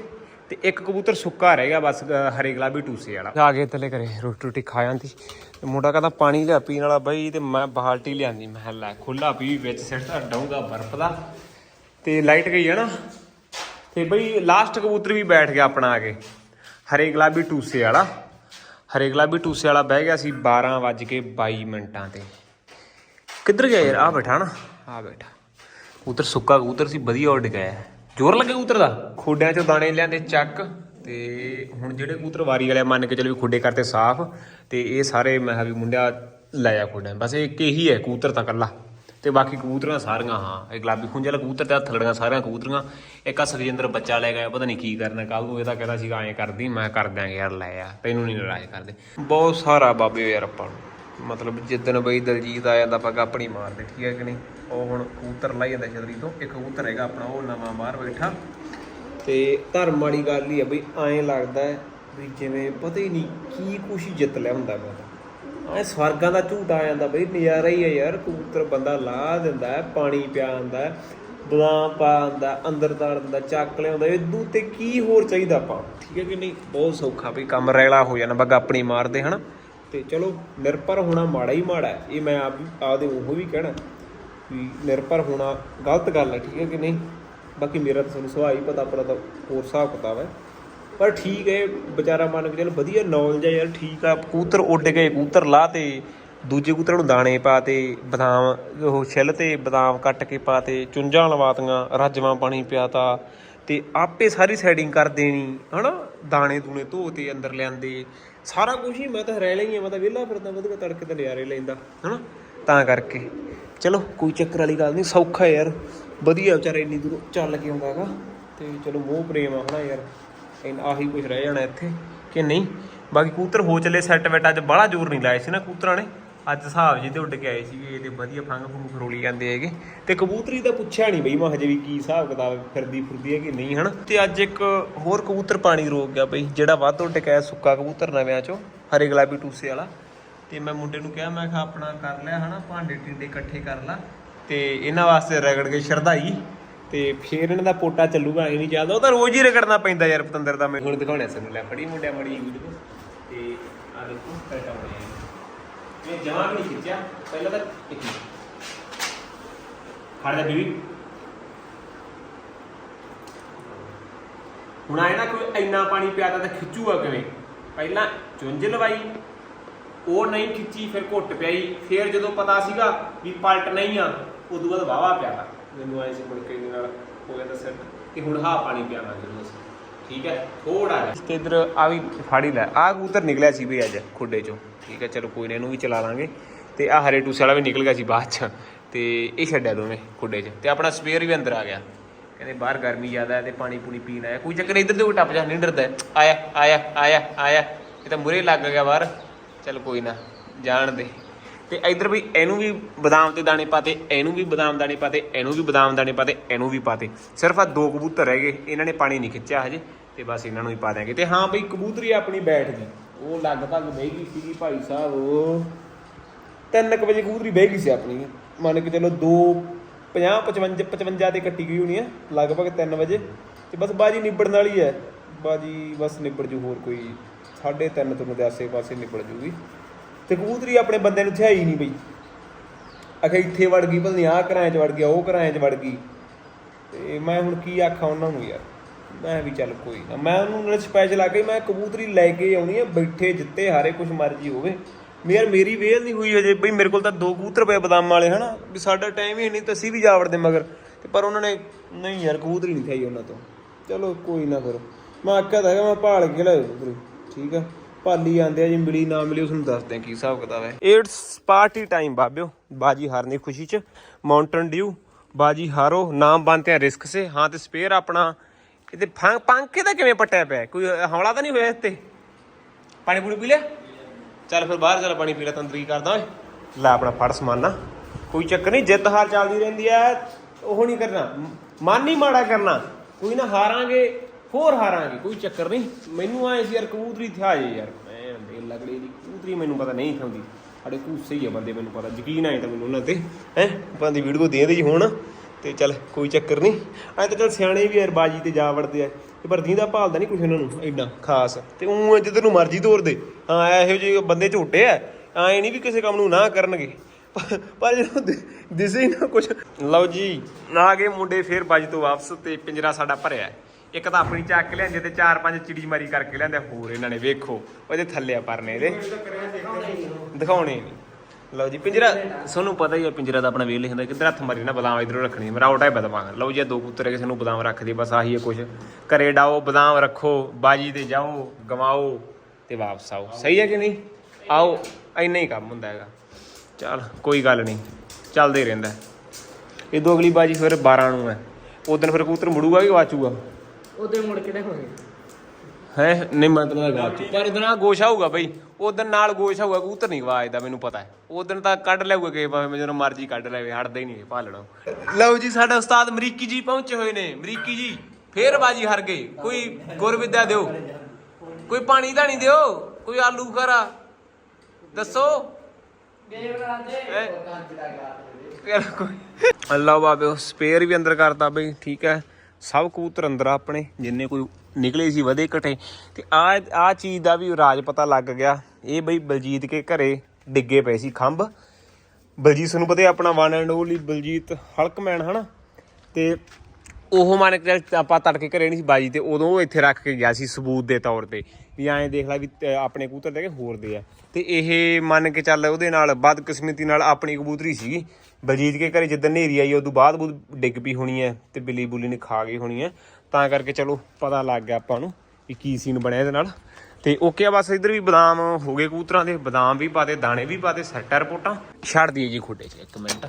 ਤੇ ਇੱਕ ਕਬੂਤਰ ਸੁੱਕਾ ਰਹਿ ਗਿਆ ਬਸ ਹਰੇ ਗੁਲਾਬੀ ਟੂਸੇ ਵਾਲਾ। ਆ ਕੇ ਥੱਲੇ ਕਰੇ ਰੋਟੀ ਰੋਟੀ ਖਾ ਜਾਂਦੀ। ਤੇ ਮੁੰਡਾ ਕਹਿੰਦਾ ਪਾਣੀ ਲਿਆ ਪੀਣ ਵਾਲਾ ਬਈ ਤੇ ਮੈਂ ਬਾਲਟੀ ਲਿਆਂਦੀ ਮੈਂ ਲੈ ਖੁੱਲਾ ਪੀ ਵਿੱਚ ਸਿੱਟਦਾ ਡਾਉਂਗਾ ਬਰਫ਼ ਦਾ। ਤੇ ਲਾਈਟ ਗਈ ਹੈ ਨਾ ਤੇ ਬਈ ਲਾਸਟ ਕਬੂਤਰ ਵੀ ਬੈਠ ਗਿਆ ਆਪਣਾ ਆ ਕੇ। ਹਰੇ ਗੁਲਾਬੀ ਟੂਸੇ ਵਾਲਾ। ਹਰੇ ਗੁਲਾਬੀ ਟੂਸੇ ਵਾਲਾ ਬਹਿ ਗਿਆ ਸੀ 12 ਵੱਜ ਕੇ 22 ਮਿੰਟਾਂ ਤੇ। ਕਿੱਧਰ ਗਿਆ ਯਾਰ? ਆ ਬੈਠਾ ਨਾ। ਆ ਬੈਠਾ। ਕਬੂਤਰ ਸੁੱਕਾ ਕਬੂਤਰ ਸੀ ਵਧੀਆ ਉੱਡ ਗਿਆ। ਜ਼ੋਰ ਲੱਗੇ ਕਬੂਤਰ ਦਾ? ਖੋਡਿਆਂ ਚੋਂ ਦਾਣੇ ਲਿਆਂਦੇ ਚੱਕ। ਤੇ ਹੁਣ ਜਿਹੜੇ ਕਬੂਤਰ ਵਾਰੀ ਵਾਲੇ ਮੰਨ ਕੇ ਚੱਲ ਵੀ ਖੁੱਡੇ ਕਰਤੇ ਸਾਫ਼, ਤੇ ਇਹ ਸਾਰੇ ਮੈਂ ਕਿਹਾ ਵੀ ਮੁੰਡਿਆ ਲੈ ਆ ਖੋਡਿਆਂ ਬਸ ਇੱਕ ਇਹੀ ਹੈ, ਕਬੂਤਰ ਤਾਂ ਕੱਲਾ ਤੇ ਬਾਕੀ ਕਬੂਤਰਾਂ ਸਾਰੀਆਂ, ਹਾਂ, ਇਹ ਗੁਲਾਬੀ ਖੁੰਝੇ ਵਾਲਾ ਕਬੂਤਰ ਤੇ ਹੱਥ ਲੜੀਆਂ ਸਾਰੀਆਂ ਕਬੂਤਰੀਆਂ। ਇੱਕ ਆ ਸੁਖਜਿੰਦਰ ਬੱਚਾ ਲੈ ਗਿਆ ਪਤਾ ਨਹੀਂ ਕੀ ਕਰਨਾ ਕੱਲ ਨੂੰ ਇਹ ਤਾਂ ਕਹਿੰਦਾ ਸੀਗਾ, ਐਂ ਕਰਦੀ, ਮੈਂ ਕਰ ਦਿਆਂਗੇ, ਯਾਰ ਲੈ ਆ। ਤੈਨੂੰ ਨਹੀਂ ਨਾਰਾਜ਼ ਕਰਦੇ। ਬਹੁਤ ਸਾਰਾ ਬਾਬੇ ਯਾਰ ਆਪਾਂ ਨੂੰ। ਮਤਲਬ ਜਿੱਦਣ ਬਈ ਦਲਜੀਤ ਆ ਜਾਂਦਾ ਪੱਗ ਆਪਣੀ ਮਾਰਦੇ, ਠੀਕ ਹੈ ਕਿ ਨਹੀਂ? ਉਹ ਹੁਣ ਕਬੂਤਰ ਲਾਈ ਜਾਂਦਾ ਛਤਰੀ ਤੋਂ, ਇੱਕ ਕਬੂਤਰ ਹੈਗਾ ਆਪਣਾ, ਉਹ ਨਵਾਂ ਬਾਹਰ ਬੈਠਾ। ਤੇ ਧਰਮ ਵਾਲੀ ਗੱਲ ਹੀ ਆ ਬਈ ਐਂ ਲੱਗਦਾ ਵੀ ਜਿਵੇਂ ਪਤਾ ਹੀ ਨਹੀਂ ਕੀ ਕੁਛ ਜਿੱਤ ਲਿਆ ਹੁੰਦਾ ਮੈਂ ਐ ਸਵਰਗਾਂ ਦਾ ਝੂਟ ਆ ਜਾਂਦਾ ਬਈ ਨਜ਼ਾਰਾ ਹੀ ਹੈ ਯਾਰ ਕਬੂਤਰ ਬੰਦਾ ਲਾ ਦਿੰਦਾ ਪਾਣੀ ਪਿਆ ਦਿੰਦਾ ਹੈ ਬਦਾਮ ਪਾ ਦਿੰਦਾ ਅੰਦਰ ਤਾੜ ਦਿੰਦਾ ਚੱਕ ਲਿਆਉਂਦਾ ਇਦੂ ਤੇ ਕੀ ਹੋਰ ਚਾਹੀਦਾ ਆਪਾਂ? ਠੀਕ ਹੈ ਕਿ ਨਹੀਂ? ਬਹੁਤ ਸੌਖਾ ਵੀ ਕੰਮ ਰੈਲਾ ਹੋ ਜਾਣਾ ਬੱਗਾ ਆਪਣੀ ਮਾਰਦੇ ਹਨਾ? ਤੇ ਚਲੋ ਨਿਰਭਰ ਹੋਣਾ ਮਾੜਾ ਹੀ ਮਾੜਾ ਇਹ ਮੈਂ ਆਪ ਆਪਦੇ ਉਹ ਵੀ ਕਹਿਣਾ ਵੀ ਨਿਰਭਰ ਹੋਣਾ ਗਲਤ ਗੱਲ ਹੈ ਠੀਕ ਹੈ ਕਿ ਨਹੀਂ? ਬਾਕੀ ਮੇਰਾ ਤਾਂ ਤੁਹਾਨੂੰ ਸੁਭਾਅ ਹੀ ਪਤਾ, ਆਪਣਾ ਤਾਂ ਹੋਰ ਹਿਸਾਬ ਕਿਤਾਬ ਹੈ। ਪਰ ਠੀਕ ਹੈ, ਵਿਚਾਰਾ ਮੰਨ ਕੇ ਚੱਲ ਵਧੀਆ ਨੌਲੇਜ ਹੈ ਯਾਰ, ਠੀਕ ਆ, ਕਬੂਤਰ ਉੱਡ ਗਏ, ਕਬੂਤਰ ਲਾ ਤੇ, ਦੂਜੇ ਕਬੂਤਰਾਂ ਨੂੰ ਦਾਣੇ ਪਾ ਤੇ, ਬਦਾਮ, ਉਹ ਛਿੱਲ ਤੇ, ਬਦਾਮ ਕੱਟ ਕੇ ਪਾਤੇ ਚੁੰਝਾਂ ਲਵਾਤੀਆਂ, ਰਾਜਵਾਂ ਪਾਣੀ ਪਿਆਤਾ ਤੇ ਆਪੇ ਸਾਰੀ ਸੈਟਿੰਗ ਕਰ ਦੇਣੀ, ਹਨਾ? ਦਾਣੇ ਦੂਣੇ ਧੋਤੇ ਅੰਦਰ ਲਿਆਂਦੇ, ਸਾਰਾ ਕੁਝ ਹੀ ਮੈਂ ਤਾਂ ਰਹਿ ਲਈ ਮੈਂ ਤਾਂ ਵਿਹਲਾ ਫਿਰਦਾ ਵਧੀਆ ਤੜਕੇ ਤੇ ਲਿਆਰੇ ਲੈਂਦਾ, ਹਨਾ? ਤਾਂ ਕਰਕੇ। ਚਲੋ, ਕੋਈ ਚੱਕਰ ਵਾਲੀ ਗੱਲ ਨਹੀਂ, ਸੌਖਾ ਯਾਰ। ਵਧੀਆ ਵਿਚਾਰਾ ਇੰਨੀ ਦੂਰ ਚੱਲ ਕੇ ਆਉਂਦਾ ਹੈਗਾ। ਤੇ ਚਲੋ ਮੋਹ ਪ੍ਰੇਮ ਆ ਹਨਾ ਯਾਰ। ਇਨ ਆਹੀ ਕੁਝ ਰਹਿ ਜਾਣਾ ਇੱਥੇ ਕਿ ਨਹੀਂ? ਬਾਕੀ ਕਬੂਤਰ ਹੋ ਚੱਲੇ ਸੈੱਟ ਵੈਟ ਅੱਜ ਬੜਾ ਜ਼ੋਰ ਨਹੀਂ ਲਾਇਆ ਸੀ ਨਾ ਕੂਤਰਾਂ ਨੇ। ਅੱਜ ਹਿਸਾਬ ਜਿਹੇ ਤੇ ਉੱਡ ਕੇ ਆਏ ਸੀਗੇ, ਇਹਦੇ ਵਧੀਆ ਫੰਗ ਫੁੰਗ ਫਰੋਲੀ ਜਾਂਦੇ ਹੈਗੇ। ਤੇ ਕਬੂਤਰੀ ਦਾ ਪੁੱਛਿਆ ਨਹੀਂ ਬਈ ਮੈਂ ਹਜੇ ਵੀ ਕੀ ਹਿਸਾਬ ਕਿਤਾਬ ਫਿਰਦੀ ਫੁਰਦੀ ਹੈ ਕਿ ਨਹੀਂ ਹਨਾ। ਤੇ ਅੱਜ ਇੱਕ ਹੋਰ ਕਬੂਤਰ ਪਾਣੀ ਰੋਕ ਗਿਆ ਬਈ, ਜਿਹੜਾ ਵੱਧ ਉੱਡ ਕੇ ਆਇਆ ਸੁੱਕਾ ਕਬੂਤਰ ਨਵਿਆਂ ਚੋਂ, ਹਰੇ ਗੁਲਾਬੀ ਟੂਸੇ ਵਾਲਾ। ਤੇ ਮੈਂ ਮੁੰਡੇ ਨੂੰ ਕਿਹਾ, ਮੈਂ ਕਿਹਾ ਆਪਣਾ ਕਰ ਲਿਆ ਹਨਾ ਭਾਂਡੇ ਟਿੰਡੇ ਇਕੱਠੇ ਕਰ ਲਾ। ਤੇ ਇਹਨਾਂ ਵਾਸਤੇ ਰਗੜ ਕੇ ਸ਼ਰਧਾਈ ਤੇ ਫੇਰ ਇਹਨਾਂ ਦਾ ਪੋਟਾ ਚੱਲੂਗਾ, ਇਹ ਨਹੀਂ ਚੱਲਦਾ ਉਹ ਤਾਂ ਰੋਜ਼ ਹੀ ਰਗੜਨਾ ਪੈਂਦਾ ਯਾਰ ਪਤੰਦਰ ਦਾ, ਮੈਂ ਹੁਣ ਦਿਖਾਉਣਾ ਸਾਨੂੰ ਲੈ ਫੜੀ ਮੁੰਡਿਆ ਮੜੀ ਵੀਡੀਓ ਤੇ ਆ ਦੇਖੋ ਕਰਟਾ ਬਣਿਆ ਇਹ ਜਮਾ ਵੀ ਨਹੀਂ ਖਿੱਚਿਆ, ਪਹਿਲਾਂ ਤਾਂ ਇੱਕ ਖੜ ਜਾ ਬੀਬੀ। ਹੁਣ ਆਏ ਨਾ ਕੋਈ ਇੰਨਾ ਪਾਣੀ ਪਿਆਦਾ ਤਾਂ ਖਿੱਚੂਗਾ ਕਿਵੇਂ? ਪਹਿਲਾਂ ਚੁੰਝ ਲਵਾਈ, ਉਹ ਨਹੀਂ ਖਿੱਚੀ, ਫਿਰ ਘੁੱਟ ਪਿਆਈ, ਫਿਰ ਜਦੋਂ ਪਤਾ ਸੀਗਾ ਵੀ ਪਲਟ ਨਹੀਂ ਆ ਉਦੋਂ ਬਾਅਦ ਵਾਵਾ ਪਿਆਦਾ ਮੈਨੂੰ ਆਏ ਸੀ ਮੁੜ ਕੇ ਨਾਲ ਹੋ ਗਿਆ ਤਾਂ ਸਿਰ ਕਿ ਹੁਣ ਹਾ ਪਾਣੀ ਪਿਆਵਾਂਗੇ ਰੋਜ਼ ਠੀਕ ਹੈ ਥੋੜਾ ਜਿਹਾ। ਤੇ ਇਧਰ ਆ ਵੀ ਫਾੜੀ ਲੈ ਆ ਕਬੂਤਰ ਨਿਕਲਿਆ ਸੀ ਵੀ ਅੱਜ ਖੁੱਡੇ ਚੋਂ। ਠੀਕ ਹੈ ਚਲੋ ਕੋਈ ਨਾ ਇਹਨੂੰ ਵੀ ਚਲਾ ਲਾਂਗੇ। ਤੇ ਆ ਹਰੇ ਟੂਸੇ ਵਾਲਾ ਵੀ ਨਿਕਲ ਗਿਆ ਸੀ ਬਾਅਦ ਚ। ਤੇ ਇਹ ਛੱਡਿਆ ਦੋਵੇਂ ਖੁੱਡੇ 'ਚ। ਤੇ ਆਪਣਾ ਸਪੇਅਰ ਵੀ ਅੰਦਰ ਆ ਗਿਆ। ਕਹਿੰਦੇ ਬਾਹਰ ਗਰਮੀ ਜ਼ਿਆਦਾ ਹੈ ਤੇ ਪਾਣੀ ਪੂਣੀ ਪੀਣ ਆਇਆ। ਕੋਈ ਚੱਕਰ ਨੀ, ਇੱਧਰ ਦੇ ਕੋਈ ਟੱਪ ਜਾ ਨਹੀਂ ਡਰਦਾ। ਆਇਆ ਆਇਆ ਆਇਆ ਆਇਆ। ਇਹ ਤਾਂ ਮੁਰੇ ਲੱਗ ਗਿਆ ਬਾਹਰ। ਚੱਲ ਕੋਈ ਨਾ ਜਾਣ ਦੇ। ਤੇ ਇਧਰ ਵੀ ਇਹਨੂੰ ਵੀ ਬਦਾਮ ਤੇ ਦਾਣੇ ਪਾਤੇ, ਇਹਨੂੰ ਵੀ ਬਦਾਮ ਦਾਣੇ ਪਾਤੇ, ਇਹਨੂੰ ਵੀ ਬਦਾਮ ਦਾਣੇ ਪਾਤੇ, ਇਹਨੂੰ ਵੀ ਪਾਤੇ। ਸਿਰਫ ਆ ਦੋ ਕਬੂਤਰ ਰਹਿ ਗਏ, ਇਹਨਾਂ ਨੇ ਪਾਣੀ ਨਹੀਂ ਖਿੱਚਿਆ ਹਜੇ, ਤੇ ਬਸ ਇਹਨਾਂ ਨੂੰ ਹੀ ਪਾ ਦਿਆਂਗੇ। ਤੇ ਹਾਂ ਬਈ, ਕਬੂਤਰੀ ਆਪਣੀ ਬੈਠ ਗਈ। ਉਹ ਲਗਭਗ ਬਹਿ ਗਈ ਸੀਗੀ ਭਾਈ ਸਾਹਿਬ। ਉਹ 3 ਵਜੇ ਕਬੂਤਰੀ ਬਹਿ ਗਈ ਸੀ ਆਪਣੀ। ਮੰਨ ਕੇ ਚਲੋ 2 50 55 55 ਤੇ ਕੱਟੀ ਗਈ ਹੋਣੀ ਹੈ ਲਗਭਗ 3 ਵਜੇ। ਤੇ ਬਸ ਬਾਜੀ ਨਿਬੜਨ ਵਾਲੀ ਹੈ। ਬਾਜੀ ਬਸ ਨਿਬੜ ਜੂ ਹੋਰ ਕੋਈ 3:30 ਤੋਂ ਦੇ ਆਸੇ ਪਾਸੇ ਨਿਬੜ ਜੂਗੀ। ਤੇ ਕਬੂਤਰੀ ਆਪਣੇ ਬੰਦੇ ਨੂੰ ਥਿਆਈ ਨਹੀਂ ਬਈ। ਅਖੇ ਇੱਥੇ ਵੜ ਗਈ ਪਤਾ ਨਹੀਂ ਆਹ ਘਰਾਂ 'ਚ ਵੜ ਗਿਆ, ਉਹ ਘਰਾਂ 'ਚ ਵੜ ਗਈ। ਤੇ ਮੈਂ ਹੁਣ ਕੀ ਆਖਾਂ ਉਹਨਾਂ ਨੂੰ ਯਾਰ? ਮੈਂ ਵੀ ਚੱਲ ਕੋਈ ਨਾ। ਮੈਂ ਉਹਨੂੰ ਨਾਲ ਸਪੈਸ਼ਲ ਆ ਕੇ ਮੈਂ ਕਬੂਤਰੀ ਲੈ ਕੇ ਆਉਣੀ ਆ, ਬੈਠੇ, ਜਿੱਤੇ, ਹਾਰੇ, ਕੁਛ ਮਰਜ਼ੀ ਹੋਵੇ। ਵੀ ਯਾਰ ਮੇਰੀ ਵੇਲ ਨਹੀਂ ਹੋਈ ਅਜੇ ਬਈ ਮੇਰੇ ਕੋਲ ਤਾਂ ਦੋ ਕਬੂਤਰ ਪਏ ਬਦਾਮ ਵਾਲੇ, ਹਨਾ? ਵੀ ਸਾਡਾ ਟਾਈਮ ਹੀ ਨਹੀਂ ਤਾਂ ਅਸੀਂ ਵੀ ਜਾ ਵੜਦੇ ਮਗਰ। ਤੇ ਪਰ ਉਹਨਾਂ ਨੇ ਨਹੀਂ ਯਾਰ, ਕਬੂਤਰੀ ਨਹੀਂ ਖਾਈ ਉਹਨਾਂ ਤੋਂ। ਚਲੋ ਕੋਈ ਨਾ ਫਿਰ। ਮੈਂ ਆਖਿਆ ਤਾਂ ਹੈਗਾ, ਮੈਂ ਭਾਲ ਕੇ ਲੈ ਕਬੂਤਰੀ। ਠੀਕ ਆ? ਭਾਲੀ ਆਂਦੇ ਆ, ਜੀ ਮਿਲੀ ਨਾ ਮਿਲੀ ਉਸ ਨੂੰ ਦੱਸਦੇ ਆ ਕੀ ਹਿਸਾਬ ਕਿਤਾਬ ਹੈ। ਇਟਸ ਪਾਰਟੀ ਟਾਈਮ ਬਾਬਿਓ। ਬਾਜੀ ਹਾਰਨੀ ਖੁਸ਼ੀ ਚ। ਮਾਊਂਟਨ ਡਿਊ ਬਾਜੀ ਹਾਰੋ। ਨਾਮ ਬੰਨਤੇ ਆ ਰਿਸਕ ਸੇ। ਹਾਂ ਤੇ ਸਪੇਅਰ ਆਪਣਾ। ਇਹਦੇ ਫੰ- ਦਾ ਕਿਵੇਂ ਪੱਟਿਆ ਪਿਆ? ਕੋਈ ਹੌਲਾ ਤਾਂ ਨਹੀਂ ਹੋਇਆ ਇੱਥੇ? ਪਾਣੀ ਪੂਣੀ ਪੀ ਲਿਆ? ਚੱਲ ਫਿਰ ਬਾਹਰ ਚੱਲ, ਪਾਣੀ ਪੀ ਲੈ ਤੰਦਰੀ ਕਰਦਾ ਓਏ। ਲੈ ਆਪਣਾ ਫੜ ਸਮਾਨਾ ਕੋਈ ਚੱਕਰ ਨਹੀਂ, ਜਿੱਤ ਹਾਰ ਚੱਲਦੀ ਰਹਿੰਦੀ ਐ ਉਹ ਨਹੀਂ ਕਰਨਾ। ਮਨ ਨਹੀਂ ਮਾੜਾ ਕਰਨਾ। ਕੋਈ ਨਾ ਹਾਰਾਂਗੇ। ਹੋਰ ਹਾਰਾਂਗੇ ਕੋਈ ਚੱਕਰ ਨਹੀਂ। ਮੈਨੂੰ ਆਏ ਸੀ ਯਾਰ ਕਬੂਤਰੀ ਥਿਆ ਜੇ ਯਾਰ। ਮੈਂ ਦੇ ਲਗੜੇ ਦੀ ਕਬੂਤਰੀ ਮੈਨੂੰ ਪਤਾ ਨਹੀਂ ਖਾਉਂਦੀ ਸਾਡੇ ਕੂਸੇ ਹੀ ਆ ਬੰਦੇ, ਮੈਨੂੰ ਪਤਾ। ਯਕੀਨ ਆਏ ਤਾਂ ਮੈਨੂੰ ਉਹਨਾਂ ਤੇ। ਹੈ? ਦੀ ਵੀਡੀਓ ਦੇ ਦੇ ਜੀ ਹੁਣ। ਤੇ ਚੱਲ, ਕੋਈ ਚੱਕਰ ਨਹੀਂ। ਐ ਤਾਂ ਚੱਲ ਸਿਆਣੇ ਵੀ ਯਾਰ, ਬਾਜੀ ਤੇ ਜਾ ਵੜਦੇ ਆ। ਤੇ ਪਰ ਦੀਂਦਾ ਭਾਲਦਾ ਨਹੀਂ ਕੁਛ ਉਹਨਾਂ ਨੂੰ ਐਡਾ ਖਾਸ। ਤੇ ਉਹ ਜਿੱਧਰ ਨੂੰ ਮਰਜ਼ੀ ਤੋਰ ਦੇ। ਹਾਂ, ਇਹੋ ਜਿਹੇ ਬੰਦੇ ਝੋਟੇ ਆ। ਐ ਨਹੀਂ ਵੀ ਕਿਸੇ ਕੰਮ ਨੂੰ ਨਾ ਕਰਨਗੇ। ਪਰ- ਜਦੋਂ ਦਿਸੇ ਨਾ ਕੁਛ। ਲਓ ਜੀ, ਆ ਗਏ ਮੁੰਡੇ ਫੇਰ ਬਾਜੀ ਤੋਂ ਵਾਪਸ ਤੇ ਪਿੰਜਰਾ ਸਾਡਾ ਭਰਿਆ ਇੱਕ ਤਾਂ ਆਪਣੀ ਚੱਕ ਕੇ ਲਿਆਂਦੇ ਤੇ ਚਾਰ ਪੰਜ ਚਿੜੀ ਮਾਰੀ ਕਰਕੇ ਲਿਆਂਦੇ, ਹੋਰ ਇਹਨਾਂ ਨੇ ਵੇਖੋ ਉਹਦੇ ਥੱਲੇ ਆ ਪਰਨੇ ਇਹਦੇ। ਦਿਖਾਉਣੇ ਨਹੀਂ। ਲਓ ਜੀ, ਪਿੰਜਰਾ ਤੁਹਾਨੂੰ ਪਤਾ ਹੀ ਹੈ ਪਿੰਜਰਾ ਦਾ ਆਪਣਾ ਵੇਲ ਹੁੰਦਾ ਕਿੱਧਰ ਹੱਥ ਮਾਰੀ ਨਾ ਬਦਾਮ ਇਧਰੋਂ ਰੱਖਣੀ ਮੇਰਾ ਆਉਟਾ ਹੈ ਬਦਾਮ। ਲਓ ਜੀ ਦੋ ਪੁੱਤਰ ਕਿਸੇ ਨੂੰ ਬਦਾਮ ਰੱਖਦੇ ਬਸ ਆਹੀ ਹੈ ਕੁਝ ਘਰੇ ਡਾਓ, ਬਦਾਮ ਰੱਖੋ, ਬਾਜੀ ਤੇ ਜਾਓ, ਗਵਾਓ ਤੇ ਵਾਪਸ ਆਓ। ਸਹੀ ਹੈ ਕਿ ਨਹੀਂ? ਆਓ, ਇੰਨਾ ਹੀ ਕੰਮ ਹੁੰਦਾ ਹੈਗਾ। ਚੱਲ, ਕੋਈ ਗੱਲ ਨਹੀਂ, ਚੱਲਦੇ ਹੀ ਰਹਿੰਦਾ। ਇਹ ਦੋ ਅਗਲੀ ਬਾਜੀ ਫਿਰ 12 ਨੂੰ ਹੈ। ਉਦੋਂ ਫਿਰ ਕਬੂਤਰ ਮੁੜੂਗਾ ਕਿ ਵਾਚੂਗਾ? ਉਹਦੇ ਮੁੜ ਕੇ ਦੇਖੋਗੇ ਹੈ ਨਹੀਂ ਮਤਲਬ ਗਾਚ ਪਰ ਉਦੋਂ ਆ ਗੋਸ਼ਾ ਹੋਊਗਾ ਬਈ। ਉਦੋਂ ਨਾਲ ਗੋਸ਼ਾ ਹੋਊਗਾ ਕਬੂਤਰ ਨਹੀਂ ਵਾਜਦਾ ਮੈਨੂੰ ਪਤਾ ਹੈ। ਉਦੋਂ ਤਾਂ ਕੱਢ ਲਿਆਊਗਾ ਕਿ ਭਾਵੇਂ ਜਦੋਂ ਮਰਜ਼ੀ ਕੱਢ ਲੈਵੇ ਹਟਦਾ ਹੀ ਨਹੀਂ ਭਾਲਣਾ ਲਓ ਜੀ ਸਾਡਾ ਉਸਤਾਦ ਅਮਰੀਕੀ ਜੀ ਪਹੁੰਚੇ ਹੋਏ ਨੇ। ਅਮਰੀਕੀ ਜੀ ਫੇਰ ਬਾਜੀ ਹਾਰ ਗਏ। ਕੋਈ ਗੁਰਵਿਦਿਆ ਦਿਓ। ਕੋਈ ਪਾਣੀ ਧਾਣੀ ਦਿਓ। ਕੋਈ ਆਲੂ ਖਰਾ। ਦੱਸੋ। ਅੱਲਾ ਬਾਬੇ ਸਪੇਅਰ ਵੀ ਅੰਦਰ ਕਰਤਾ ਬਈ ਠੀਕ ਹੈ। ਸਭ ਕਬੂਤਰ ਅੰਦਰ ਆਪਣੇ, ਜਿੰਨੇ ਕੋਈ ਨਿਕਲੇ ਸੀ ਵਧੇ ਘਟੇ ਤੇ ਆ ਆ ਚੀਜ਼ ਦਾ ਵੀ ਰਾਜ ਪਤਾ ਲੱਗ ਗਿਆ। ਇਹ ਬਈ ਬਲਜੀਤ ਕੇ ਘਰੇ ਡਿੱਗੇ ਪਏ ਸੀ ਖੰਭ। ਬਲਜੀਤ ਸਾਨੂੰ ਪਤਾ ਆਪਣਾ one and only Baljeet Hulkman, ਹਨਾ? ਤੇ ਉਹ ਮੰਨ ਕੇ ਚੱਲ ਆਪਾਂ ਤੜਕੇ ਘਰੇ ਨਹੀਂ ਸੀ ਬਾਜੀ, ਤੇ ਉਦੋਂ ਉਹ ਇੱਥੇ ਰੱਖ ਕੇ ਗਿਆ ਸੀ ਸਬੂਤ ਦੇ ਤੌਰ ਤੇ। ਵੀ ਐਂ ਦੇਖ ਲੈ ਵੀ ਤੇ ਆਪਣੇ ਕਬੂਤਰ ਦੇ ਕੇ ਹੋਰ ਦੇ ਆ। ਤੇ ਇਹ ਮੰਨ ਕੇ ਚੱਲ ਉਹਦੇ ਨਾਲ ਬਦਕਿਸਮਤੀ ਨਾਲ ਆਪਣੀ ਕਬੂਤਰੀ ਸੀਗੀ। ਬਲਜੀਤ ਕੇ ਘਰੇ ਜਿੱਦਣ ਨੇਰੀ ਆਈ, ਉਦੋਂ ਬਾਅਦ ਬੂਦ ਡਿੱਗ ਪਈ ਹੋਣੀ ਹੈ ਤੇ ਬਿੱਲੀ ਬੁੱਲੀ ਨੇ ਖਾ ਗਈ ਹੋਣੀ ਹੈ ਤਾਂ ਕਰਕੇ ਚਲੋ ਪਤਾ ਲੱਗ ਗਿਆ ਆਪਾਂ ਨੂੰ ਵੀ ਕੀ ਸੀਨ ਬਣਿਆ ਇਹਦੇ ਨਾਲ। ਤੇ ਓਕੇ ਆ ਬਸ, ਇਧਰ ਵੀ ਬਦਾਮ ਹੋ ਗਏ ਕਬੂਤਰਾਂ ਦੇ। ਬਦਾਮ ਵੀ ਪਾਤੇ ਦਾਣੇ ਵੀ ਪਾਤੇ ਸੈੱਟ ਰਿਪੋਰਟਾਂ। ਛੱਡ ਦਈਏ ਜੀ ਖੋਡੇ 'ਚ ਇੱਕ ਮਿੰਟ।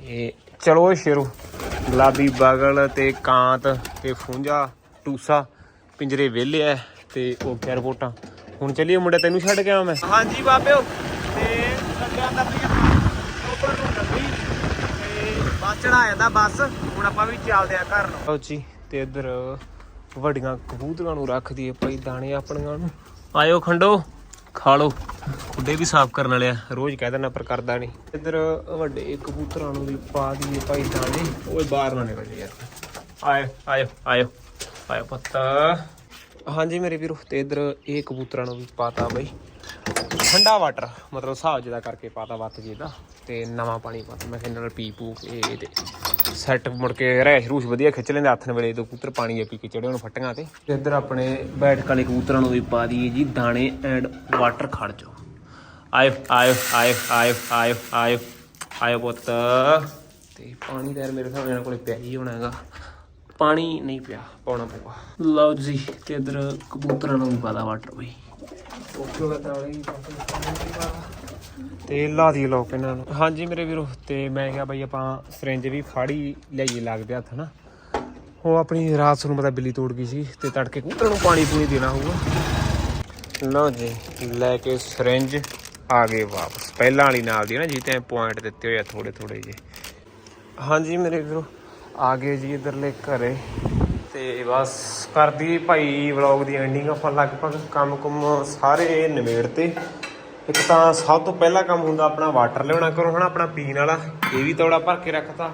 ਇਹ ਚਲੋ ਓਏ ਸ਼ੇਰੋ। ਗੁਲਾਬੀ ਬਗਲ ਤੇ ਕਾਂਤ ਤੇ ਫੁੰਝਾ, ਟੂਸਾ, ਪਿੰਜਰੇ ਵਿਹਲੇ ਐ। ਤੇ ਓਕੇ ਰਿਪੋਰਟਾਂ ਹੁਣ ਚੱਲੀਏ ਮੁੰਡੇ ਤੈਨੂੰ ਛੱਡ ਕੇ ਆਵਾਂ ਮੈਂ। ਹਾਂਜੀ ਬਾਬਿਓ ਤੇ ਲੱਗਿਆ ਤਾਂ ਵੀ ਉੱਪਰ ਨੂੰ ਲੱਗੀ ਤੇ ਬੱਸ ਚੜਾ ਜਾਂਦਾ ਬੱਸ ਹੁਣ ਆਪਾਂ ਵੀ ਚੱਲਦੇ ਆ ਘਰ ਨੂੰ। ਜੀ ਤੇ ਇੱਧਰ ਵੱਡੀਆਂ ਕਬੂਤਰਾਂ ਨੂੰ ਰੱਖ ਦਈਏ ਭਾਈ ਦਾਣੇ ਆਪਣੀਆਂ ਨੂੰ। ਆਇਓ ਖੰਡੋ ਖਾ ਲਓ। ਖੁੱਡੇ ਵੀ ਸਾਫ਼ ਕਰਨ ਵਾਲੇ ਆ ਰੋਜ਼ ਕਹਿ ਦਿੰਦਾ ਪਰ ਕਰਦਾ ਨਹੀਂ। ਇੱਧਰ ਵੱਡੇ ਕਬੂਤਰਾਂ ਨੂੰ ਵੀ ਪਾ ਦਈਏ ਭਾਈ ਦਾਣੇ। ਓਏ ਬਾਹਰ ਨਾ ਨਿਕਲ ਯਾਰ ਆਇਓ ਆਇਓ ਆਇਓ। ਆਇਓ ਪੁੱਤ। ਹਾਂਜੀ ਮੇਰੇ ਵੀਰੋ, ਤੇ ਇੱਧਰ ਇਹ ਕਬੂਤਰਾਂ ਨੂੰ ਵੀ ਪਾਤਾ ਬਈ। ਠੰਡਾ ਵਾਟਰ ਮਤਲਬ ਹਿਸਾਬ ਜਿਹਦਾ ਕਰਕੇ ਪਾਤਾ ਵੱਤ ਜੀ ਦਾ, ਤੇ ਨਵਾਂ ਪਾਣੀ ਪਾਤਾ। ਮੈਂ ਕਿਹਾ ਨਾਲ ਪੀ ਪੂ ਕੇ ਤੇ ਸੈੱਟ ਮੁੜ ਕੇ ਰਹਿਸ਼ ਰੂਸ਼ ਵਧੀਆ ਖਿੱਚ ਲੈਂਦੇ ਹੱਥ ਨੇ ਵੇਲੇ ਤੋਂ ਕਬੂਤਰ ਪਾਣੀ ਜੇ ਪੀ ਕੇ ਚੜੇ ਉਹਨੂੰ ਫੱਟੀਆਂ ਤੇ। ਤੇ ਇੱਧਰ ਆਪਣੇ ਬੈਠਕ ਵਾਲੇ ਕਬੂਤਰਾਂ ਨੂੰ ਵੀ ਪਾ ਦਈਏ ਜੀ, ਦਾਣੇ ਐਂਡ ਵਾਟਰ ਖੜ ਜਾਓ। ਆਏ ਆਇਓ ਆਏ ਆਇਓ ਆਏ ਆਏ ਆਏ ਪੁੱਤ। ਤੇ ਪਾਣੀ ਤਾਂ ਮੇਰੇ ਹਿਸਾਬ ਨਾਲ ਇਹਨਾਂ ਕੋਲੇ ਪਿਆ ਹੀ ਹੋਣਾ ਹੈਗਾ। ਪਾਣੀ ਨਹੀਂ ਪਿਆ ਪਾਉਣਾ ਪਊਗਾ। ਲਓ ਜੀ ਤੇ ਇੱਧਰ ਕਬੂਤਰਾਂ ਨੂੰ ਵੀ ਪਾਦਾ ਵਾਟਰ ਬਈ। ਤੇ ਲਾ ਦੀ ਲੋਕ ਇਹਨਾਂ ਨੂੰ। ਹਾਂਜੀ ਮੇਰੇ ਵੀਰੋ ਤੇ ਮੈਂ ਕਿਹਾ ਬਈ ਆਪਾਂ ਸਿਰਿੰਜ ਵੀ ਫਾੜੀ ਲਿਆਈਏ ਲੱਗਦੇ ਹੱਥ ਨਾ ਉਹ ਆਪਣੀ ਰਾਤ ਨੂੰ ਪਤਾ ਬਿੱਲੀ ਤੋੜ ਗਈ ਸੀ ਤੇ ਤੜਕੇ ਕਬੂਤਰਾਂ ਨੂੰ ਪਾਣੀ ਪੂਣੀ ਦੇਣਾ ਹੋਊਗਾ। ਲਓ ਜੀ ਲੈ ਕੇ ਸਿਰਿੰਜ ਆ ਗਏ ਵਾਪਸ। ਪਹਿਲਾਂ ਵਾਲੀ ਨਾਲ ਦੀ ਨਾ ਜਿੱਤੇ ਪੁਆਇੰਟ ਦਿੱਤੇ ਹੋਏ ਆ ਥੋੜੇ ਥੋੜੇ ਜੇ ਹਾਂਜੀ ਮੇਰੇ ਵੀਰੋ ਆ ਗਏ ਜੀ ਇਧਰਲੇ ਘਰੇ। ਤੇ ਬਸ ਕਰਦੀ ਭਾਈ ਵਲੌਗ ਦੀ ਐਂਡਿੰਗ ਆਪਾਂ ਲਗਭਗ ਕੰਮ ਕੁਮ ਸਾਰੇ ਨਿਬੇੜਤੇ। ਇੱਕ ਤਾਂ ਸਭ ਤੋਂ ਪਹਿਲਾ ਕੰਮ ਹੁੰਦਾ ਆਪਣਾ ਵਾਟਰ ਲਿਆਉਣਾ ਕਰੋ ਹਨਾ, ਆਪਣਾ ਪੀਣ ਵਾਲਾ। ਇਹ ਵੀ ਤੌੜਾ ਭਰ ਕੇ ਰੱਖਤਾ।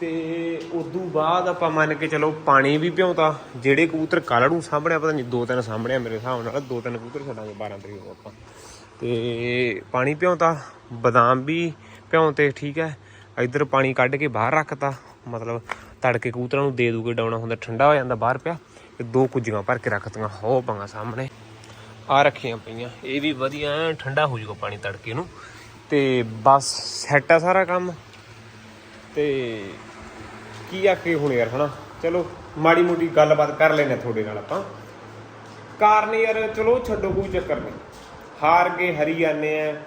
ਤੇ ਉਦੋਂ ਬਾਅਦ ਆਪਾਂ ਮੰਨ ਕੇ ਚਲੋ ਪਾਣੀ ਵੀ ਭਿਉਂਤਾ ਜਿਹੜੇ ਕਬੂਤਰ ਕੱਲ੍ਹ ਨੂੰ ਸਾਹਮਣੇ ਪਤਾ ਨਹੀਂ, ਦੋ ਤਿੰਨ ਸਾਹਮਣੇ ਆ ਮੇਰੇ ਹਿਸਾਬ ਨਾਲ, ਦੋ ਤਿੰਨ ਕਬੂਤਰ ਛੱਡਾਂਗੇ 12 ਤਰੀਕ ਨੂੰ ਆਪਾਂ। ਤੇ ਪਾਣੀ ਭਿਉਂਤਾ ਬਦਾਮ ਵੀ ਭਿਉਂਤੇ ਠੀਕ ਹੈ। ਇੱਧਰ ਪਾਣੀ ਕੱਢ ਕੇ ਬਾਹਰ ਰੱਖਤਾ। ਮਤਲਬ ਤੜਕੇ ਕਬੂਤਰਾਂ ਨੂੰ ਦੇ ਦੂਗੇ, ਡਾਉਣਾ ਹੁੰਦਾ, ਠੰਡਾ ਹੋ ਜਾਂਦਾ, ਬਾਹਰ ਪਿਆ। ਤੇ ਦੋ ਕੁੱਜੀਆਂ ਭਰ ਕੇ ਰੱਖਤੀਆਂ, ਹੋ ਪੰਗਾ ਸਾਹਮਣੇ। ਆ ਰੱਖੀਆਂ ਪਈਆਂ, ਇਹ ਵੀ ਵਧੀਆ, ਐਨ ਠੰਡਾ ਹੋ ਜਾਊਗਾ ਪਾਣੀ ਤੜਕੇ ਨੂੰ। ਤੇ ਬਸ ਸੈੱਟ ਆ ਸਾਰਾ ਕੰਮ। ਤੇ ਕੀ ਆਖੇ ਹੁਣ ਯਾਰ, ਹਨਾ? ਚਲੋ, ਮਾੜੀ ਮੋਟੀ ਗੱਲਬਾਤ ਕਰ ਲੈਨੇ ਤੁਹਾਡੇ ਨਾਲ ਆਪਾਂ। ਕਾਰਨ ਯਾਰ, ਚਲੋ, ਛੱਡੋ ਕੋਈ ਚੱਕਰ ਨਹੀਂ। ਹਾਰ ਕੇ ਹਰੀ ਜਾਂਦੇ ਆ,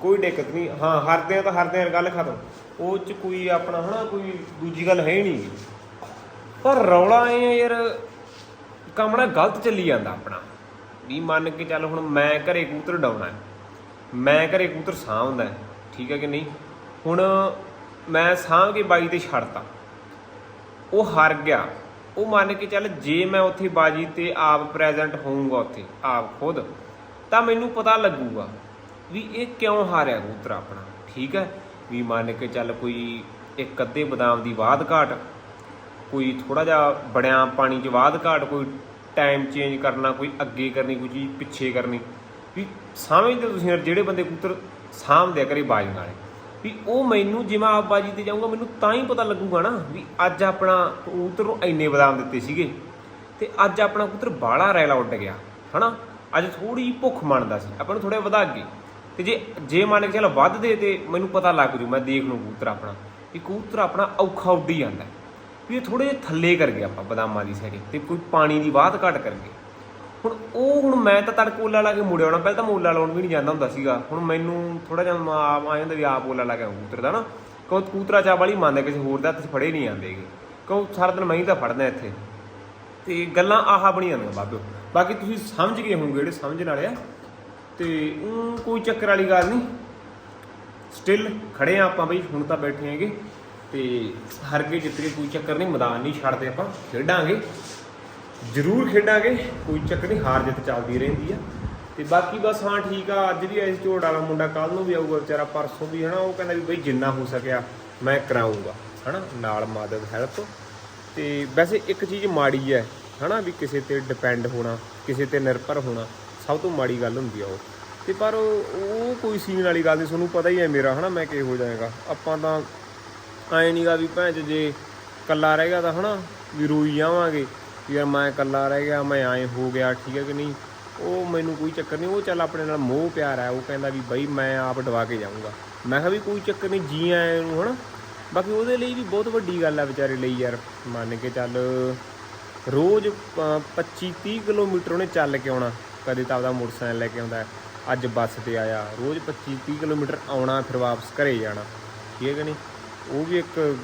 ਕੋਈ ਦਿੱਕਤ ਨਹੀਂ। ਹਾਂ, ਹਾਰਦੇ ਆ ਤਾਂ ਹਾਰਦੇ ਆ, ਗੱਲ ਖਤਮ। ਉਹ ਚ ਕੋਈ ਆਪਣਾ ਹਨਾ ਕੋਈ ਦੂਜੀ ਗੱਲ ਹੈ ਨਹੀਂ। ਪਰ ਰੌਲਾ ਇਹ ਆ ਯਾਰ ਕੰਮ ਨਾ ਗਲਤ ਚੱਲੀ ਜਾਂਦਾ ਆਪਣਾ। ਵੀ ਮੰਨ ਕੇ ਚੱਲ ਹੁਣ ਮੈਂ ਘਰੇ ਕੂਤਰ ਡਾਉਣਾ ਮੈਂ ਘਰੇ ਕੂਤਰ ਸਾਂਭਦਾ ਹੈ, ਠੀਕ ਹੈ ਕਿ ਨਹੀਂ? ਹੁਣ ਮੈਂ ਸਾਂਭ ਕੇ ਬਾਈ ਤੇ ਛੱਡਤਾ ਉਹ ਹਾਰ ਗਿਆ। ਉਹ ਮੰਨ ਕੇ ਚੱਲ ਜੇ ਮੈਂ ਉੱਥੇ ਬਾਜੀ ਤੇ ਆਪ ਪ੍ਰੈਜ਼ੈਂਟ ਹੋਊਂਗਾ ਉੱਥੇ ਆਪ ਖੁਦ ਤਾਂ ਮੈਨੂੰ ਪਤਾ ਲੱਗੂਗਾ ਵੀ ਇਹ ਕਿਉਂ ਹਾਰਿਆ ਕੂਤਰ ਆਪਣਾ ਠੀਕ ਹੈ? ਵੀ ਮੰਨ ਕੇ ਚੱਲ ਕੋਈ ਇੱਕ ਅੱਧੇ ਬਦਾਮ ਦੀ ਵਾਧ ਘਾਟ, ਕੋਈ ਥੋੜਾ ਜਿਹਾ ਬੜਿਆਂ ਪਾਣੀ 'ਚ ਬਾਦ ਘਾਟ, ਕੋਈ ਟਾਈਮ ਚੇਂਜ ਕਰਨਾ, ਕੋਈ ਅੱਗੇ ਕਰਨੀ, ਕੋਈ ਚੀਜ਼ ਪਿੱਛੇ ਕਰਨੀ, ਵੀ ਸਮਝਦੇ ਤੁਸੀਂ ਯਾਰ ਜਿਹੜੇ ਬੰਦੇ ਕਬੂਤਰ ਸਾਂਭਦੇ ਆ ਕਰੇ ਬਾਜ ਨਾਲੇ ਵੀ ਉਹ ਮੈਨੂੰ ਜਿਵੇਂ ਆਪ ਬਾਜੀ ਤੇ ਜਾਊਂਗਾ, ਮੈਨੂੰ ਤਾਂ ਹੀ ਪਤਾ ਲੱਗੂਗਾ ਨਾ ਵੀ ਅੱਜ ਆਪਣਾ ਕਬੂਤਰ ਨੂੰ ਇੰਨੇ ਬਦਾਮ ਦਿੱਤੇ ਸੀਗੇ ਤੇ ਅੱਜ ਆਪਣਾ ਕਬੂਤਰ ਬਾਹਲਾ ਰੈਲਾ ਉੱਡ ਗਿਆ, ਹਨਾ? ਅੱਜ ਥੋੜੀ ਭੁੱਖ ਮੰਨਦਾ ਸੀ, ਆਪਾਂ ਨੂੰ ਥੋੜਾ ਵਧਾ ਗਏ ਤੇ ਜੇ ਜੇ ਮੰਨ ਕੇ ਚੱਲ ਵੱਧਦੇ ਤੇ ਮੈਨੂੰ ਪਤਾ ਲੱਗ ਜੂ, ਮੈਂ ਦੇਖ ਲੂ ਕਬੂਤਰ ਆਪਣਾ। ਵੀ ਕਬੂਤਰ ਆਪਣਾ ਔਖਾ ਉੱਡੀ ਜਾਂਦਾ। ਵੀ ਇਹ ਥੋੜੇ ਜਿਹੇ ਥੱਲੇ ਕਰ ਗਏ ਆਪਾਂ ਬਦਾਮਾਂ ਦੀ ਸੈਟਿੰਗ ਤੇ ਕੋਈ ਪਾਣੀ ਦੀ ਬਾਤ ਘਟ ਕਰ ਗਏ। ਹੁਣ ਉਹ, ਹੁਣ ਮੈਂ ਤਾਂ ਤੜਕੇ ਓਲਾ ਲਾ ਕੇ ਮੁੜਿਆ ਆਉਣਾ ਪਹਿਲਾਂ ਤਾਂ ਮੈਂ ਓਲਾ ਲਾਉਣ ਵੀ ਨਹੀਂ ਜਾਂਦਾ ਹੁੰਦਾ ਸੀਗਾ। ਹੁਣ ਮੈਨੂੰ ਥੋੜਾ ਜਿਹਾ ਆਪ ਆ ਜਾਂਦਾ ਵੀ ਆਪ ਓਲਾ ਲਾ ਕੇ ਆਊਂ ਕਬੂਤਰ ਦਾ ਨਾ। ਕਿਉਂ ਕੂਤਰਾ ਚਾਹ ਵਾਲੀ ਮੰਨਦਾ ਕਿਸੇ ਹੋਰ ਦਾ ਹੱਥ 'ਚ ਫੜੇ ਨਹੀਂ ਜਾਂਦੇਗੇ ਕਿਉਂ ਸਾਰਾ ਦਿਨ ਮੈਂ ਹੀ ਤਾਂ ਫੜਦਾ ਇੱਥੇ। ਤੇ ਗੱਲਾਂ ਆਹ ਬਣੀਆਂ ਜਾਂਦੀਆਂ ਬਾਬਿਓ ਬਾਕੀ ਤੁਸੀਂ ਸਮਝ ਗਏ ਹੋਵੋਗੇ ਜਿਹੜੇ ਸਮਝਣ ਵਾਲੇ ਆ। ਤੇ ਊਂ ਕੋਈ ਚੱਕਰ ਵਾਲੀ ਗੱਲ ਨਹੀਂ। ਸਟਿਲ ਖੜੇ ਆ ਆਪਾਂ ਬਈ, ਹੁਣ ਤਾਂ ਬੈਠੇ ਹੈਗੇ। ਤੇ ਹਰ ਕੇ ਜਿੱਤ ਕੇ ਕੋਈ ਚੱਕਰ ਨਹੀਂ, ਮੈਦਾਨ ਨਹੀਂ ਛੱਡਦੇ ਆਪਾਂ, ਖੇਡਾਂਗੇ। ਜ਼ਰੂਰ ਖੇਡਾਂਗੇ, ਕੋਈ ਚੱਕਰ ਨਹੀਂ, ਹਾਰ ਜਿੱਤ ਚੱਲਦੀ ਰਹਿੰਦੀ ਆ। ਤੇ ਬਾਕੀ ਬਸ ਹਾਂ, ਠੀਕ ਆ, ਅੱਜ ਵੀ ਐਸ ਝੋੜ ਵਾਲਾ ਮੁੰਡਾ ਕੱਲ ਨੂੰ ਵੀ ਆਊਗਾ ਵਿਚਾਰਾ, ਪਰਸੋਂ ਵੀ, ਹਨਾ, ਉਹ ਕਹਿੰਦਾ ਵੀ ਬਈ ਜਿੰਨਾ ਹੋ ਸਕਿਆ ਮੈਂ ਕਰਾਉਂਗਾ ਹਨਾ, ਨਾਲ ਮਦਦ ਹੈਲਪ ਤੇ। ਵੈਸੇ ਇੱਕ ਚੀਜ਼ ਮਾੜੀ ਹੈ, ਹਨਾ, ਵੀ ਕਿਸੇ ਤੇ ਡਿਪੈਂਡ ਹੋਣਾ, ਕਿਸੇ ਤੇ ਨਿਰਭਰ ਹੋਣਾ। ਸਭ ਤੋਂ ਮਾੜੀ ਗੱਲ ਹੁੰਦੀ ਆ ਉਹ। ਤੇ ਪਰ ਉਹ ਕੋਈ ਸੀਨ ਵਾਲੀ ਗੱਲ ਨਹੀਂ, ਤੁਹਾਨੂੰ ਪਤਾ ਹੀ ਹੈ ਮੇਰਾ, ਹਨਾ, ਮੈਂ ਕਿਹੋ ਜਾਏਗਾ ਆਪਾਂ ਤਾਂ ਐ ਨਹੀਂਗਾ ਵੀ ਭੈਣ ਚ ਜੇ ਕੱਲਾ ਰਹਿ ਗਿਆ ਤਾਂ, ਹਨਾ, ਵੀ ਰੋਈ ਜਾਵਾਂਗੇ, ਵੀ ਯਾਰ ਮੈਂ ਕੱਲਾ ਰਹਿ ਗਿਆ, ਮੈਂ ਐ ਹੋ ਗਿਆ, ਠੀਕ ਹੈ ਕਿ ਨਹੀਂ? ਉਹ ਮੈਨੂੰ ਕੋਈ ਚੱਕਰ ਨਹੀਂ, ਉਹ ਚੱਲ ਆਪਣੇ ਨਾਲ ਮੋਹ ਪਿਆਰ ਹੈ, ਉਹ ਕਹਿੰਦਾ ਵੀ ਬਈ ਮੈਂ ਆਪ ਡਵਾ ਕੇ ਜਾਊਂਗਾ। ਮੈਂ ਕਿਹਾ ਵੀ ਕੋਈ ਚੱਕਰ ਨਹੀਂ, ਜੀ ਆਏ ਨੂੰ, ਹਨਾ। ਬਾਕੀ ਉਹਦੇ ਲਈ ਵੀ ਬਹੁਤ ਵੱਡੀ ਗੱਲ ਆ ਵਿਚਾਰੇ ਲਈ ਯਾਰ, ਮੰਨ ਕੇ ਚੱਲ ਰੋਜ਼ 25 30 ਕਿਲੋਮੀਟਰ ਉਹਨੇ ਚੱਲ ਕੇ ਆਉਣਾ। ਕਦੇ ਤਾਂ ਆਪਦਾ ਮੋਟਰਸਾਈਕਲ ਲੈ ਕੇ ਆਉਂਦਾ ਅੱਜ ਬੱਸ ਤੇ ਆਇਆ। ਰੋਜ਼ 25 30 ਕਿਲੋਮੀਟਰ ਆਉਣਾ, ਫਿਰ ਵਾਪਸ ਘਰੇ ਜਾਣਾ। ਠੀਕ ਹੈ ਕਿ ਨਹੀਂ? ਉਹ ਵੀ ਇੱਕ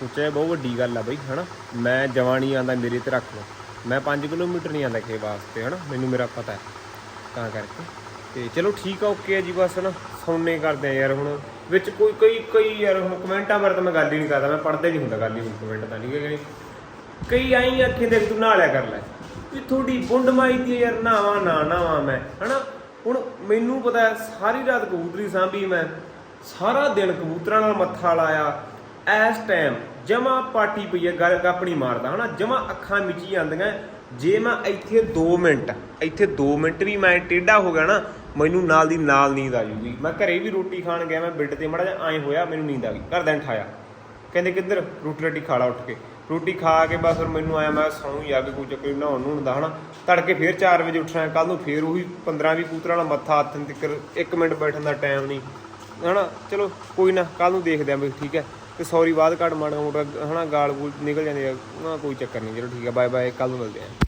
ਸੋਚਿਆ ਬਹੁਤ ਵੱਡੀ ਗੱਲ ਆ ਬਈ, ਹਨਾ? ਮੈਂ ਜਵਾਨੀ ਆਂਦਾ, ਮੇਰੇ ਤੇ ਰੱਖ ਲਓ। ਮੈਂ 5 ਕਿਲੋਮੀਟਰ ਨਹੀਂ ਆਂਦਾ ਕਿਸੇ ਵਾਸਤੇ, ਹਨਾ? ਮੈਨੂੰ ਮੇਰਾ ਪਤਾ ਹੈ। ਤਾਂ ਕਰਕੇ। ਤੇ ਚਲੋ ਠੀਕ ਆ, ਓਕੇ ਆ ਜੀ ਬਸ ਨਾ ਸੌਣੇ ਕਰਦੇ ਆ ਯਾਰ ਹੁਣ। ਵਿੱਚ ਕੋਈ, ਕਈ ਕਈ ਯਾਰ ਹੁਣ ਕਮੈਂਟਾਂ ਬਾਰੇ ਤਾਂ ਮੈਂ ਗੱਲ ਹੀ ਨਹੀਂ ਕਰਦਾ। ਮੈਂ ਪੜ੍ਹਦਾ ਹੀ ਨਹੀਂ ਹੁੰਦਾ ਗੱਲ ਹੀ ਹੁਣ ਕਮੈਂਟ ਤਾਂ, ਠੀਕ ਨਹੀਂ ਕਿ ਕਈ ਆਈ ਆਖੇ, ਦੇਖ ਤੂੰ ਨਹਾ ਲਿਆ ਕਰ ਲੈ। ਵੀ ਥੋੜੀ ਬੁੰਡ ਮਾਈ ਦੀ ਯਾਰ ਨਾਵਾ, ਨਾ ਨਾਵਾ ਮੈਂ, ਹਨਾ? ਹੁਣ ਮੈਨੂੰ ਪਤਾ ਸਾਰੀ ਰਾਤ ਕਬੂਤਰੀ ਸਾਂਭੀ ਮੈਂ, ਸਾਰਾ ਦਿਨ ਕਬੂਤਰਾਂ ਨਾਲ ਮੱਥਾ ਲਾਇਆ। ਐਸ ਟਾਈਮ ਜਮਾ ਪਾਟੀ ਪਈ ਹੈ, ਗੱਲ ਆਪਣੀ ਮਾਰਦਾ, ਹਨਾ? ਜਮਾ ਅੱਖਾਂ ਮਿਚੀ ਜਾਂਦੀਆਂ। ਜੇ ਮੈਂ ਇੱਥੇ 2 ਮਿੰਟ, ਇੱਥੇ 2 ਮਿੰਟ ਵੀ ਮੈਂ ਟੇਢਾ ਹੋ ਗਿਆ ਨਾ, ਮੈਨੂੰ ਨਾਲ ਦੀ ਨਾਲ ਨੀਂਦ ਆ ਜੂਗੀ। ਮੈਂ ਘਰੇ ਵੀ ਰੋਟੀ ਖਾਣ ਗਿਆ, ਮੈਂ ਬਿੱਡ ਤੇ ਮੜਾ ਜਿਹਾ ਐਂ ਹੋਇਆ, ਮੈਨੂੰ ਨੀਂਦ ਆ ਗਈ। ਘਰਦਿਆਂ ਨੇ ਠਾਇਆ। ਕਹਿੰਦੇ, ਕਿੱਧਰ ਰੋਟੀ ਰੱਟੀ ਖਾ ਲਾ ਉੱਠ ਕੇ? ਰੋਟੀ ਖਾ ਕੇ ਬਸ ਫਿਰ ਮੈਨੂੰ ਆਇਆ ਮੈਂ ਸੌਂ ਹੀ ਅੱਗ ਕੋਈ ਚੱਕਰ ਨੀ, ਨਹਾਉਣ ਨੂੰ ਹੁੰਦਾ ਹਨਾ? ਤੜਕੇ ਫਿਰ 4 ਵਜੇ ਉੱਠਣਾ ਕੱਲ ਨੂੰ ਫਿਰ ਉਹੀ 15 20 ਕੂਤਰਾਂ ਨਾਲ ਮੱਥਾ ਹੱਥਨ ਤੱਕ 1 ਮਿੰਟ ਬੈਠਣ ਦਾ ਟਾਈਮ ਨਹੀਂ ਹਨਾ? ਚਲੋ ਕੋਈ ਨਾ ਕੱਲ ਨੂੰ ਦੇਖਦੇ ਆਂ ਵੀ ਠੀਕ ਹੈ? ਤੇ ਸੌਰੀ ਬਾਅਦ ਘੱਟ ਮਾੜਾ ਮੋਟਾ ਹਨਾ ਗਾਲ ਗੂਲ ਨਿਕਲ ਜਾਂਦੇ ਆ ਨਾ ਕੋਈ ਚੱਕਰ ਨਹੀਂ ਚਲੋ ਠੀਕ ਹੈ ਬਾਏ ਬਾਏ ਕੱਲ ਨੂੰ ਮਿਲਦੇ ਆਂ